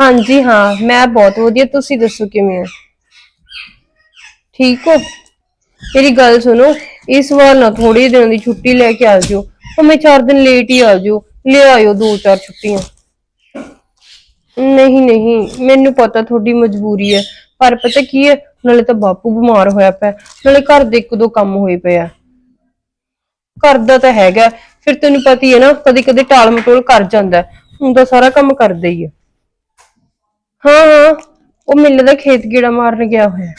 ਹਾਂਜੀ, ਹਾਂ, ਮੈਂ ਬਹੁਤ ਵਧੀਆ, ਤੁਸੀਂ ਦੱਸੋ ਕਿਵੇਂ ਹੋ? ਠੀਕ ਹੋ? ਮੇਰੀ ਗੱਲ ਸੁਣੋ, ਇਸ ਵਾਰ ਨਾ ਥੋੜੀ ਦਿਨਾਂ ਦੀ ਛੁੱਟੀ ਲੈ ਕੇ ਆ ਜਿਓ। ਭਾਵੇਂ ਚਾਰ ਦਿਨ ਲੇਟ ਹੀ ਆ ਜਿਓ, ਲੈ ਆਇਓ ਦੋ ਚਾਰ ਛੁੱਟੀਆਂ। ਨਹੀਂ ਨਹੀਂ, ਮੈਨੂੰ ਪਤਾ ਤੁਹਾਡੀ ਮਜਬੂਰੀ ਹੈ, ਪਰ ਪਤਾ ਕੀ ਹੈ, ਨਾਲੇ ਤਾਂ ਬਾਪੂ ਬਿਮਾਰ ਹੋਇਆ ਪਿਆ, ਨਾਲੇ ਘਰ ਦੇ ਇੱਕ ਦੋ ਕੰਮ ਹੋਏ ਪਏ ਆ। ਦਾ ਤਾਂ ਹੈਗਾ, ਫਿਰ ਤੈਨੂੰ ਪਤਾ ਹੀ ਹੈ ਨਾ ਕਦੇ ਕਦੇ ਟਾਲ ਮਟੋਲ ਕਰ ਜਾਂਦਾ ਹੁਣ ਤਾਂ ਸਾਰਾ ਕੰਮ ਕਰਦਾ ਹੀ ਹੈ ਹਾਂ ਹਾਂ। ਉਹ ਮਿੱਲ ਦਾ ਖੇਤ ਗੇੜਾ ਮਾਰਨ ਗਿਆ ਹੋਇਆ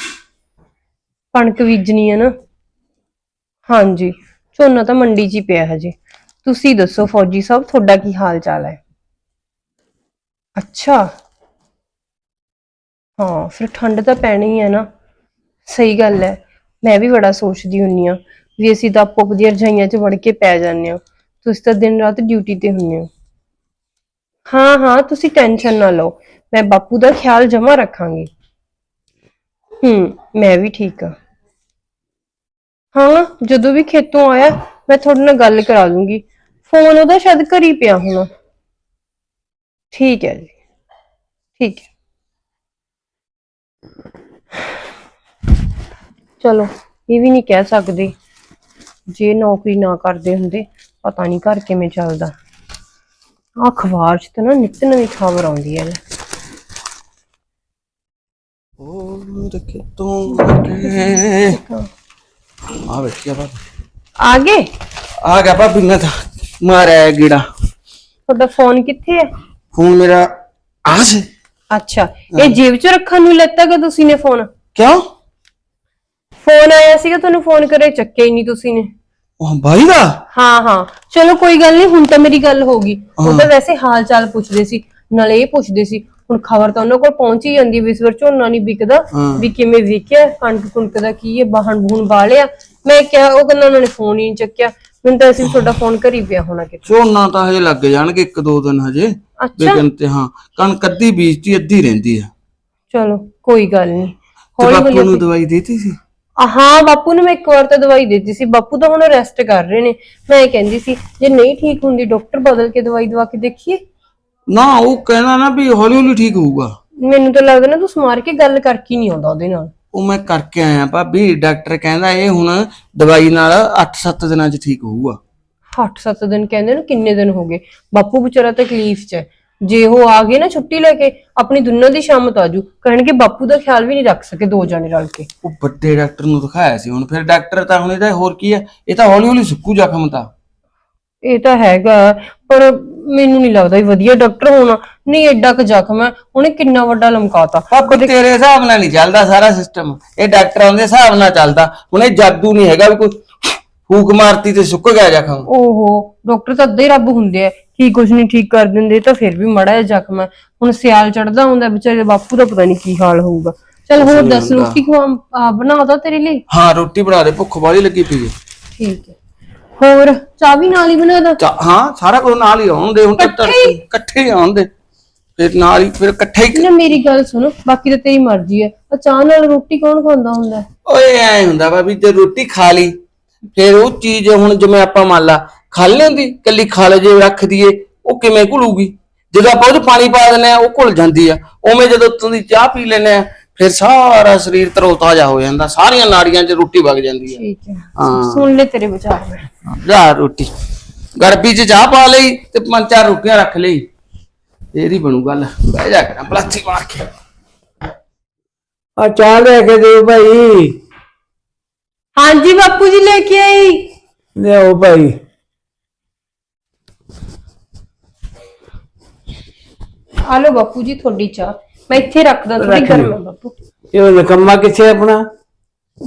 ਕਣਕ ਬੀਜਣੀ ਹੈ ਨਾ। ਹਾਂਜੀ। ਝੋਨਾ ਤਾਂ ਮੰਡੀ 'ਚ ਹੀ ਪਿਆ ਹਜੇ। ਤੁਸੀਂ ਦੱਸੋ ਫੌਜੀ ਸਾਹਿਬ, ਤੁਹਾਡਾ ਕੀ ਹਾਲ ਚਾਲ ਹੈ? ਅੱਛਾ। ਹਾਂ, ਫਿਰ ਠੰਡ ਤਾਂ ਪੈਣੀ ਹੈ ਨਾ। ਸਹੀ ਗੱਲ ਹੈ। ਮੈਂ ਵੀ ਬੜਾ ਸੋਚਦੀ ਹੁੰਨੀ ਆ ਵੀ ਅਸੀਂ ਤਾਂ ਆਪੋ ਆਪਦੀਆਂ ਰਜਾਈਆਂ 'ਚ ਵੜ ਕੇ ਪੈ ਜਾਂਦੇ ਹਾਂ। ਤੁਸੀਂ ਤਾਂ ਦਿਨ ਰਾਤ ਡਿਊਟੀ ਤੇ ਹੁੰਨੇ ਹੋ। ਹਾਂ ਹਾਂ, ਤੁਸੀਂ ਟੈਨਸ਼ਨ ਨਾ ਲਓ। ਮੈਂ ਬਾਪੂ ਦਾ ਖਿਆਲ ਜਮਾ ਰੱਖਾਂਗੀ। ਹੂੰ, ਮੈਂ ਵੀ ਠੀਕ ਆ ਹਾਂ, ਜਦੋਂ ਵੀ ਖੇਤੋਂ ਆਇਆ, ਮੈਂ ਤੁਹਾਡੇ ਨਾਲ ਗੱਲ ਕਰਾ ਦੂੰਗੀ ਫੋਨ ਉਹਦਾ ਸ਼ਾਇਦ ਘਰ ਹੀ ਪਿਆ ਹੋਣਾ। ਠੀਕ ਹੈ ਜੀ। ਠੀਕ ਹੈ। ਚਲੋ, ਇਹ ਵੀ ਨਹੀਂ ਕਹਿ ਸਕਦੇ। ਜੇ ਨੌਕਰੀ ਨਾ ਕਰਦੇ ਹੁੰਦੇ, ਪਤਾ ਨਹੀਂ ਘਰ ਕਿਵੇਂ ਚੱਲਦਾ। ਅਖਬਾਰ 'ਚ ਤਾਂ ਨਾ ਨਿੱਤ ਨਵੀਂ ਖਬਰ ਆਉਂਦੀ ਹੈ ਉਹ ਰੱਖੇ ਤੂੰ ਲੱਗੇ ਆ ਬੈਠਿਆ ਬਾ ਆ ਗਏ? ਆ ਗਿਆ ਭਾਬੀ ਮੈਂ ਤਾਂ ਮਾਰਿਆ ਗੀੜਾ। ਤੁਹਾਡਾ ਫੋਨ ਕਿੱਥੇ ਹੈ ਫੋਨ ਮੇਰਾ ਆ ਸੀ। ਅੱਛਾ ਇਹ ਜੇਬ 'ਚ ਰੱਖਣ ਨੂੰ ਲੈਤਾ ਕਿ ਤੁਸੀਂ ਨੇ ਫੋਨ? ਕਿਉਂ? ਫੋਨ ਆਇਆ ਸੀਗਾ ਤੁਹਾਨੂੰ ਫੋਨ ਕਰੇ ਚੱਕਿਆ ਹੀ ਨਹੀਂ ਤੁਸੀਂ ਨੇ। ਉਹ ਭਾਈ ਦਾ? ਹਾਂ ਹਾਂ। ਚਲੋ ਕੋਈ ਗੱਲ ਨਹੀਂ ਹੁਣ ਤਾਂ ਮੇਰੀ ਗੱਲ ਹੋ ਗਈ। ਉਹ ਤਾਂ ਵੈਸੇ ਹਾਲ ਚਾਲ ਪੁੱਛਦੇ ਸੀ ਨਾਲੇ ਇਹ ਪੁੱਛਦੇ ਸੀ ਹੁਣ ਖਬਰ ਤਾਂ ਉਹਨਾਂ ਕੋਲ ਪਹੁੰਚ ਹੀ ਜਾਂਦੀ ਵੀ ਇਸ ਵਾਰ ਝੋਨਾ ਨਹੀਂ ਵਿਕਦਾ। ਵੀ ਕਿਵੇਂ ਵਿਕਿਆ ਕਣਕ ਕੁਣਕ ਦਾ ਕੀ ਹੈ ਬਾਹਣ ਬੂਣ ਵਾਲਿਆ ਮੈਂ ਕਿਹਾ ਉਹ ਕਹਿੰਦਾ ਉਹਨਾਂ ਨੇ ਫੋਨ ਹੀ ਨਹੀਂ ਚੱਕਿਆ। ਮੈਨੂੰ ਤਾਂ ਅਸੀਂ ਤੁਹਾਡਾ ਫੋਨ ਘਰੀ ਪਿਆ ਹੋਣਾ ਕਿਤੇ। ਝੋਨਾ ਤਾਂ ਹਜੇ ਲੱਗ ਜਾਣਗੇ ਇੱਕ ਦੋ ਦਿਨ ਹਜੇ। ਲੇਕਿਨ ਤੇ ਹਾਂ ਕਣਕ ਅੱਧੀ ਬੀਜਤੀ ਅੱਧੀ ਰਹਿੰਦੀ ਆ ਚਲੋ ਕੋਈ ਗੱਲ ਨਹੀਂ ਹੌਲੀ ਹੌਲੀ ਦਵਾਈ ਦੇਤੀ ਸੀ? ਆ, ਹਾਂ ਬਾਪੂ ਨੂੰ ਮੈਂ ਇੱਕ ਵਾਰ ਤਾਂ ਦਵਾਈ ਦਿੱਤੀ ਸੀ। ਬਾਪੂ ਤਾਂ ਹੁਣ ਰੈਸਟ ਕਰ ਰਹੇ ਨੇ। ਮੈਂ ਇਹ ਕਹਿੰਦੀ ਸੀ ਜੇ ਨਹੀਂ ਠੀਕ ਹੁੰਦੀ ਡਾਕਟਰ ਬਦਲ ਕੇ ਦਵਾਈ ਦਵਾ ਕੇ ਦੇਖੀਏ। ਨਾ ਉਹ ਕਹਿੰਦਾ ਨਾ ਵੀ ਹੌਲੀ ਹੌਲੀ ਠੀਕ ਹੋਊਗਾ। ਮੈਨੂੰ ਤਾਂ ਲੱਗਦਾ ਨਾ ਤੂੰ ਸਮਾਰ ਕੇ ਗੱਲ ਕਰਕੇ ਨਹੀਂ ਆਉਂਦਾ ਉਹਦੇ ਨਾਲ। ਉਹ ਮੈਂ ਕਰਕੇ ਆਇਆ ਭਾਬੀ। ਡਾਕਟਰ ਕਹਿੰਦਾ ਇਹ ਹੁਣ ਦਵਾਈ ਨਾਲ 8-7 ਦਿਨਾਂ 'ਚ ਠੀਕ ਹੋਊਗਾ। 8-7 ਦਿਨ ਕਹਿੰਦੇ ਨੇ ਕਿੰਨੇ ਦਿਨ ਹੋ ਗਏ? ਬਾਪੂ ਵਿਚਾਰਾ ਤਕਲੀਫ 'ਚ ਹੈ। ਜੇ ਉਹ ਆ ਗਏ ਨਾ ਛੁੱਟੀ ਲੈ ਕੇ ਆਪਣੀ ਦੁਨੀਆ ਦੀ ਸ਼ਾਮਤ ਆਜੂ ਕਹਿਣਗੇ ਬਾਪੂ ਦਾ ਖਿਆਲ ਵੀ ਨਹੀਂ ਰੱਖ ਸਕੇ ਦੋ ਜਾਣੇ ਰਲ ਕੇ। ਉਹ ਵੱਡੇ ਡਾਕਟਰ ਨੂੰ ਦਿਖਾਇਆ ਸੀ ਹੁਣ ਫਿਰ ਡਾਕਟਰ ਤਾਂ ਹੁਣ ਇਹਦਾ ਹੋਰ ਕੀ ਹੈ ਇਹ ਤਾਂ ਹੌਲੀ ਹੌਲੀ ਸੁੱਕੂ ਜ਼ਖਮ ਤਾਂ। ਇਹ ਤਾਂ ਹੈਗਾ ਪਰ ਮੈਨੂੰ ਨਹੀਂ ਲੱਗਦਾ ਵੀ ਵਧੀਆ ਡਾਕਟਰ ਹੋਣਾ। ਨਹੀਂ ਐਡਾ ਕੁ ਜ਼ਖਮ ਹੈ ਉਹਨੇ ਕਿੰਨਾ ਵੱਡਾ ਲਮਕਾਤਾ। ਪਾਪਾ ਤੇਰੇ ਹਿਸਾਬ ਨਾਲ ਨਹੀਂ ਚੱਲਦਾ ਸਾਰਾ ਸਿਸਟਮ ਇਹ ਡਾਕਟਰਾਂ ਦੇ ਹਿਸਾਬ ਨਾਲ ਚੱਲਦਾ। ਹੁਣ ਇਹ ਜਾਦੂ ਨਹੀਂ ਹੈਗਾ ਵੀ ਕੋਈ। ਫੂਕ ਮਾਰਤੀ ਤੇ ਸੁੱਕ ਗਿਆ ਜ਼ਖਮ। ਓਹੋ ਡਾਕਟਰ ਤਾਂ ਅੱਧੇ ਰੱਬ ਹੁੰਦੇ ਆ। ਕੀ ਕੁਝ ਨਹੀਂ ਠੀਕ ਕਰ ਦਿੰਦੇ ਤਾਂ ਫਿਰ ਵੀ ਮੜਾ ਜਿਹਾ ਜ਼ਖਮ ਹੈ ਹੁਣ ਸਿਆਲ ਚੜਦਾ ਹੁੰਦਾ ਵਿਚਾਰੇ ਬਾਪੂ ਦਾ ਪਤਾ ਨਹੀਂ ਕੀ ਹਾਲ ਹੋਊਗਾ। ਚਲ ਹੋਰ ਦੱਸ ਰੋਟੀ ਖਵਾ ਬਣਾਦਾ ਤੇਰੇ ਲਈ? ਹਾਂ ਰੋਟੀ ਬਣਾ ਦੇ ਭੁੱਖ ਬਾਹਲੀ ਲੱਗੀ ਪਈ ਹੈ। ਠੀਕ ਹੈ। ਹੋਰ ਚਾਹ ਵੀ ਨਾਲ ਹੀ ਬਣਾ ਦਾਂ? ਚਾ- ਹਾਂ ਸਾਰਾ ਕੁਝ ਨਾਲ ਹੀ ਆਉਣ ਦੇ ਹੁਣ ਤਾਂ ਇਕੱਠੇ ਹੀ? ਇਕੱਠੇ ਹੀ ਆਉਣ ਦੇ ਫਿਰ ਨਾਲ ਹੀ ਫਿਰ ਇਕੱਠੇ ਹੀ ਨਾ ਮੇਰੀ ਗੱਲ ਸੁਣੋ ਬਾਕੀ ਤਾਂ ਤੇਰੀ ਮਰਜ਼ੀ ਹੈ। ਆ ਚਾਹ ਨਾਲ ਰੋਟੀ ਕੌਣ ਖਾਂਦਾ ਹੁੰਦਾ? ਓਏ ਐ ਹੁੰਦਾ ਵਾ ਵੀ ਜੇ ਰੋਟੀ ਖਾ ਲਈ ਫਿਰ ਉਹ ਚੀਜ਼ ਹੁਣ ਜਿਵੇਂ ਆਪਾਂ ਮੰਨ ਲਾ ਖਾ ਲੈਂਦੀ ਕੱਲੀ ਖਾ ਲ ਜੇ ਰੱਖ ਦਈਏ ਉਹ ਕਿਵੇਂ ਘੁਲੂਗੀ? ਜਦੋਂ ਆਪਾਂ ਉਹ 'ਚ ਪਾਣੀ ਪਾ ਦਿੰਦੇ ਆ ਉਹ ਘੁਲ ਜਾਂਦੀ ਆ। ਉਵੇਂ ਜਦੋਂ ਉੱਤੋਂ ਦੀ ਚਾਹ ਪੀ ਲੈਂਦੇ ਆ ਫਿਰ ਸਾਰਾ ਸਰੀਰ ਤਰੋ ਤਾਜ਼ਾ ਹੋ ਜਾਂਦਾ ਸਾਰੀਆਂ ਨਾੜੀਆਂ 'ਚ ਰੋਟੀ ਵਗ ਜਾਂਦੀ ਆ। ਠੀਕ ਹੈ। ਹਾਂ। ਸੁਣ ਲੈ ਤੇਰੇ ਵਿਚਾਰ। ਮੈਂ ਜਾ ਰੋਟੀ। ਗੜਬੀ 'ਚ ਚਾਹ ਪਾ ਲਈ ਤੇ ਪੰਜ ਚਾਰ ਰੋਟੀਆਂ ਰੱਖ ਲਈ। ਤੇਰੀ ਬਣੂ ਗੱਲ। ਬਹਿ ਜਾ ਕਰਾਂ ਪਲਾਥੀ ਮਾਰ ਕੇ। ਆ ਚਾਹ ਲੈ ਕੇ ਦਿਓ ਭਾਈ। ਹਾਂਜੀ ਬਾਪੂ ਜੀ ਲੈ ਕੇ ਆਈ। ਲਿਆਓ ਭਾਈ। ਆ ਬਾਪੂ ਜੀ ਤੁਹਾਡੀ ਚਾਹ। ਮੈਂ ਇੱਥੇ ਰੱਖ ਗਰਮ ਲਿਓ। ਹੈ ਬਾਪੂ। ਇਹ ਨਕਮਾ ਕਿੱਥੇ ਆਪਣਾ?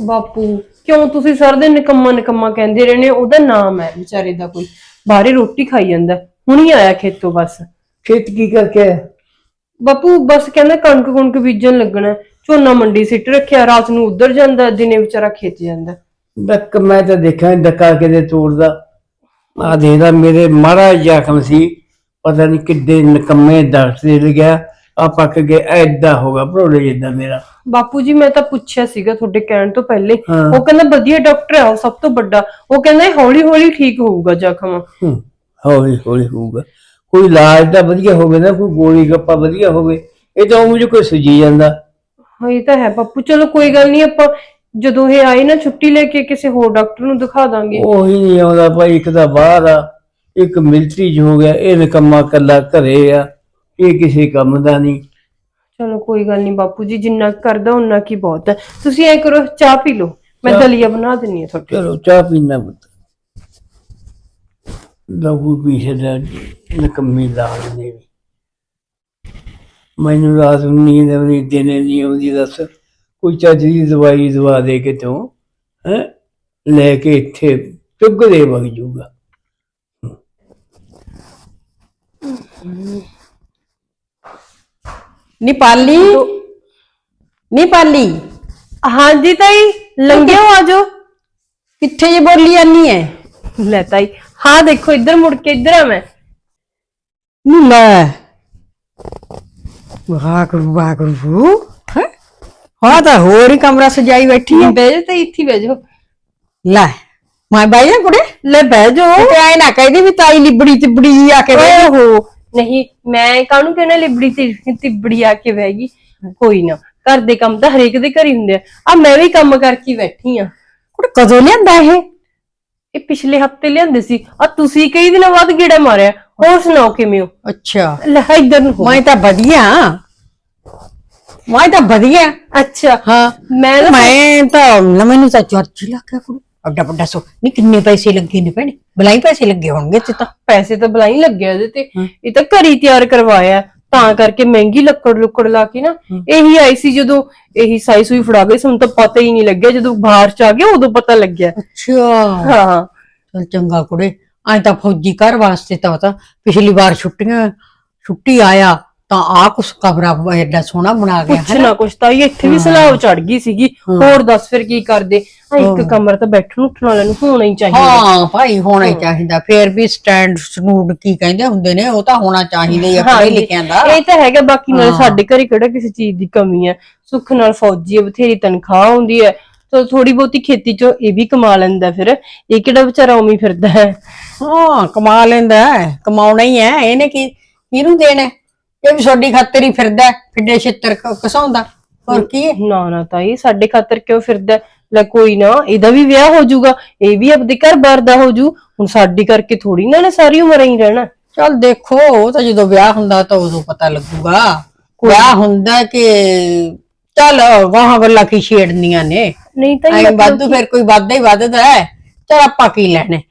ਬਾਪੂ ਕਿਉਂ ਤੁਸੀਂ ਸਾਰਾ ਦਿਨ ਨਿਕੰਮਾ ਨਿਕੰਮਾ ਕਹਿੰਦੇ ਰਹਿੰਦੇ ਹੋ? ਉਹਦਾ ਨਾਮ ਹੈ ਵਿਚਾਰੇ ਦਾ ਕੋਈ। ਬਾਹਰੇ ਰੋਟੀ ਖਾਈ ਜਾਂਦਾ। ਹੁਣੀ ਆਇਆ ਖੇਤੋਂ ਬਸ। ਖੇਤ ਕੀ ਕਰਕੇ? ਬਾਪੂ ਬਸ ਕਹਿੰਦਾ ਕਣਕ ਕੁਣਕ ਬੀਜਣ ਲੱਗਣਾ। ਹੈ। ਝੋਨਾ ਮੰਡੀ ਸਿੱਟ ਰੱਖਿਆ। ਰਾਤ ਨੂੰ ਉੱਧਰ ਜਾਂਦਾ। ਦਿਨੇ ਵਿਚਾਰਾ ਖੇਤ ਜਾਂਦਾ। ਡੱਕ ਮੈਂ ਤਾਂ ਦੇਖਿਆ ਨੀ ਡੱਕਾ ਕਿਤੇ ਤੋੜਦਾ। ਆ ਦੇਖਦਾ ਮੇਰੇ ਮਾਰਾ ਜ਼ਖਮ ਸੀ ਪਤਾ ਨਹੀਂ ਕਿੱਡੇ ਨਕਮੇ ਦਰਦ ਦੇ ਲਗਿਆ ਆ ਪੱਕ ਗਿਆ ਐਡਾ ਹੋਗਾ ਭਰੋਲੇ ਜਿੱਦਾਂ ਮੇਰਾ। ਬਾਪੂ ਜੀ ਮੈਂ ਤਾਂ ਪੁੱਛਿਆ ਸੀਗਾ ਤੁਹਾਡੇ ਕਹਿਣ ਤੋਂ ਪਹਿਲੇ। ਹਾਂ। ਉਹ ਕਹਿੰਦਾ ਵਧੀਆ ਡਾਕਟਰ ਹੈ ਉਹ ਸਭ ਤੋਂ ਵੱਡਾ। ਉਹ ਕਹਿੰਦਾ ਹੌਲੀ ਹੌਲੀ ਠੀਕ ਹੋਊਗਾ ਜ਼ਖਮ। ਹੂੰ, ਹੌਲੀ ਹੌਲੀ ਹੋਊਗਾ। ਕੋਈ ਇਲਾਜ ਤਾਂ ਵਧੀਆ ਹੋਵੇ ਨਾ ਕੋਈ ਗੋਲੀ ਗੱਪਾ ਵਧੀਆ ਹੋਵੇ ਇਹ ਤਾਂ ਉਹ ਕੋਈ ਸੁਜੀ ਜਾਂਦਾ। ਹਾਂ ਇਹ ਤਾਂ ਹੈ ਬਾਪੂ ਚਲੋ ਕੋਈ ਗੱਲ ਨਹੀਂ ਆਪਾਂ ਜਦੋਂ ਇਹ ਆਏ ਨਾ ਛੁੱਟੀ ਲੈ ਕੇ ਕਿਸੇ ਹੋਰ ਡਾਕਟਰ ਨੂੰ ਦਿਖਾ ਦਾਂਗੇ। ਉਹੀ ਨਹੀਂ ਆਉਂਦਾ ਭਾਈ ਇੱਕ ਤਾਂ ਬਾਹਰ ਆ ਇੱਕ ਮਿਲਟਰੀ ਚ ਹੋ ਗਿਆ ਇਹ ਨਿਕੰਮਾ ਕੱਲਾ ਘਰੇ ਆ ਇਹ ਕਿਸੇ ਕੰਮ ਦਾ ਨਹੀਂ। ਚਲੋ ਕੋਈ ਗੱਲ ਨਹੀਂ ਬਾਪੂ ਜੀ ਜਿੰਨਾ ਕੁ ਕਰਦਾ ਉਨਾ ਕੀ ਬਹੁਤ ਹੈ। ਤੁਸੀਂ ਐ ਕਰੋ ਚਾਹ ਪੀ ਲਓ। ਮੈਂ ਦਲੀਆ ਬਣਾ ਦਿੰਨੀ ਆ ਤੁਹਾਡੇ। ਚਲੋ ਚਾਹ ਪੀਣਾ ਪੁੱਤ। ਲਹੂ ਪੀਛੇ ਦਾ ਨਿਕੰਮੀ ਲਾਲ ਨੇ। ਵੀ ਮੈਨੂੰ ਰਾਤ ਨੂੰ ਨੀਂਦ ਆਉਂਦੀ ਦਿਨੇ ਨਹੀਂ ਆਉਂਦੀ ਦੱਸ। ਕੋਈ ਚੱਜ ਦੀ ਦਵਾਈ ਦਵਾ ਦੇ ਕੇ ਤੂੰ ਹੈ ਲੈ ਕੇ ਇੱਥੇ ਚੁੱਗ ਦੇ ਵਗ ਜੂਗਾ ਨੀ ਪਾਲੀ? ਨੀ ਪਾਲੀ? ਹਾਂਜੀ ਤਾਈ ਲੰਘੇ ਹੋ ਆਜੋ। ਕਿੱਥੇ ਜੇ ਬੋਲੀ ਜਾਨੀ ਐ? ਲੈ ਤਾਈ ਹਾਂ ਦੇਖੋ ਇੱਧਰ ਮੁੜ ਕੇ ਇੱਧਰ ਆ ਮੈਂ। ਨੀ ਲੈ ਵਾਗਰੂ ਵਾਗਰੂ ਹੈ ਹਾਂ ਤਾਂ ਹੋਰ ਹੀ ਕਮਰਾ ਸਜਾਈ ਬੈਠੀ ਐ ਬਹਿ ਜਾ ਤਾਈ ਇੱਥੇ ਹੀ ਬਹਿ ਜਾਓ ਲੈ ਮੈਂ ਬਾਈ ਨਾ ਕੁੜੇ। ਲੈ ਬਹਿ ਜਾਓ ਤੇ ਐ ਨਾ ਕਹਿੰਦੀ ਵੀ ਤਾਈ ਲਿਬੜੀ ਤਿਬੜੀ ਜੀ ਆ ਕੇ ਬਹਿ। ਓਹੋ ਨਹੀਂ ਮੈਂ ਕਾਹਨੂੰ ਕਹਿਣਾ ਲਿਬੜੀ ਤੇ ਤਿਬੜੀ ਆ ਕੇ ਬਹਿ ਗਈ? ਕੋਈ ਨਾ ਘਰ ਦੇ ਕੰਮ ਤਾਂ ਹਰੇਕ ਦੇ ਘਰ ਹੀ ਹੁੰਦੇ ਆ। ਆ ਮੈਂ ਵੀ ਕੰਮ ਕਰਕੇ ਹੀ ਬੈਠੀ ਆ। ਕੁੜੇ ਕਦੋਂ ਲਿਆਂਦਾ ਇਹ? ਇਹ ਪਿਛਲੇ ਹਫ਼ਤੇ ਲਿਆਂਦੇ ਸੀ। ਆ ਤੁਸੀਂ ਕਈ ਦਿਨਾਂ ਬਾਅਦ ਗੇੜਾ ਮਾਰਿਆ। ਹੋਰ ਸੁਣਾਓ ਕਿਵੇਂ ਹੋ? ਅੱਛਾ। ਲੈ ਇੱਧਰ ਨੂੰ ਹੋ। ਮੈਂ ਤਾਂ ਵਧੀਆ। ਮੈਂ ਤਾਂ ਵਧੀਆ। ਅੱਛਾ। ਹਾਂ। ਮੈਂ ਨਾ ਮੈਂ ਤਾਂ ਨਾ ਮੈਨੂੰ ਤਾਂ ਚਰਚ ਲੱਗਾ ਕੁੜੇ ਅੱਡਾ ਵੱਡਾ ਸੋ ਨੀ ਕਿੰਨੇ ਪੈਸੇ ਲੱਗੇ ਨੇ ਭੈਣੇ? ਬਲਾਈ ਪੈਸੇ ਲੱਗੇ ਹੋਣਗੇ ਤੇ ਤਾਂ। ਪੈਸੇ ਤਾਂ ਬਲਾਈ ਲੱਗੇ ਉਹਦੇ ਤੇ। ਇਹ ਤਾਂ ਘਰ ਤਿਆਰ ਕਰਵਾਇਆ। ਤਾਂ ਕਰਕੇ ਮਹਿੰਗੀ ਲੱਕੜ ਲੁੱਕੜ ਲਾ ਕੇ ਨਾ ਇਹੀ ਆਈ ਸੀ ਜਦੋਂ ਇਹੀ ਸਾਈ ਸੂਈ ਫੜਾ ਗਈ ਸਾਨੂੰ ਤਾਂ ਪਤਾ ਹੀ ਨਹੀਂ ਲੱਗਿਆ। ਜਦੋਂ ਬਾਹਰ ਚ ਆ ਗਿਆ ਉਦੋਂ ਪਤਾ ਲੱਗਿਆ। ਅੱਛਾ। ਹਾਂ। ਚਲ ਚੰਗਾ ਕੁੜੇ ਐ ਤਾਂ ਫੌਜੀ ਘਰ ਵਾਸਤੇ ਤਾਂ ਤਾਂ ਪਿਛਲੀ ਵਾਰ ਛੁੱਟੀਆਂ ਛੁੱਟੀ ਆਇਆ। ਤਾਂ ਆ ਕੁਛ ਕਮਰਾ ਐਡਾ ਸੋਹਣਾ ਬਣਾ ਗਿਆ ਕੁਛ ਨਾ ਕੁਛ ਤਾਂ ਇਹ ਇੱਥੇ ਵੀ ਸਲਾਹ ਚੜ ਗਈ ਸੀਗੀ। ਹੋਰ ਦੱਸ ਫਿਰ ਕੀ ਕਰਦੇ? ਆ ਇੱਕ ਕਮਰਾ ਤਾਂ ਬੈਠਣ ਉੱਠਣ ਵਾਲਿਆਂ ਨੂੰ ਹੋਣਾ ਹੀ ਚਾਹੀਦਾ। ਹਾਂ ਭਾਈ ਹੋਣਾ ਹੀ ਚਾਹੀਦਾ। ਫੇਰ ਵੀ ਸਟੈਂਡ ਸਨੂਡ ਕੀ ਕਹਿੰਦੇ ਹੁੰਦੇ ਨੇ ਉਹ ਤਾਂ ਹੋਣਾ ਚਾਹੀਦਾ ਹੀ ਆ ਪੜ੍ਹੇ ਹਾਂਜੀ, ਲਿਖਿਆਂ ਦਾ। ਇਹ ਤਾਂ ਹੈਗਾ ਬਾਕੀ ਨਾਲ ਸਾਡੇ ਘਰੇ ਕਿਹੜਾ ਕਿਸੇ ਚੀਜ਼ ਦੀ ਕਮੀ ਹੈ ਸੁੱਖ ਨਾਲ ਫੌਜੀ ਬਥੇਰੀ ਤਨਖਾਹ ਹੁੰਦੀ ਹੈ ਤਾਂ ਥੋੜੀ ਬਹੁਤੀ ਖੇਤੀ ਚੋਂ ਇਹ ਵੀ ਕਮਾ ਲੈਂਦਾ ਫਿਰ। ਇਹ ਕਿਹੜਾ ਵਿਚਾਰਾ ਹੀ ਫਿਰਦਾ ਹੈ? ਹਾਂ ਕਮਾ ਲੈਂਦਾ ਹੈ, ਕਮਾਉਣਾ ਹੀ ਹੈ। ਇਹਨੇ ਕੀ ਕਿਹਨੂੰ ਦੇਣਾ ਹੈ? ਇਹ ਵੀ ਤੁਹਾਡੀ ਖਾਤਰ ਹੀ ਫਿਰਦਾ ਫਿੱਡੇ ਛਿੱਤਰ ਕ- ਘਸਾਉਂਦਾ ਹੋਰ ਕੀ ਹੈ? ਨਾ ਨਾ ਤਾਈ ਸਾਡੇ ਖਾਤਰ ਕਿਉਂ ਫਿਰਦਾ? ਲੈ ਕੋਈ ਨਾ ਇਹਦਾ ਵੀ ਵਿਆਹ ਹੋ ਜਾਊਗਾ ਇਹ ਵੀ ਆਪਦੇ ਘਰ ਬਾਰ ਦਾ ਹੋ ਜੂ। ਹੁਣ ਸਾਡੀ ਕਰਕੇ ਥੋੜੀ ਨਾ ਨੇ ਸਾਰੀ ਉਮਰ ਹੀ ਰਹਿਣਾ। ਚਲ ਦੇਖੋ ਉਹ ਤਾਂ ਜਦੋਂ ਵਿਆਹ ਹੁੰਦਾ ਤਾਂ ਉਦੋਂ ਪਤਾ ਲੱਗੂਗਾ। ਵਿਆਹ ਹੁੰਦਾ ਕਿ ਚਲ ਵਾਹਾਂ ਗੱਲਾਂ ਕੀ ਛੇੜਨੀਆਂ ਨੇ। ਨਹੀਂ ਤਾਂ ਐਂ ਵਾਧੂ ਫਿਰ ਕੋਈ ਵਾਧਾ ਹੀ ਵੱਧਦਾ ਹੈ। ਚਲ ਆਪਾਂ ਕੀ ਲੈਣੇ।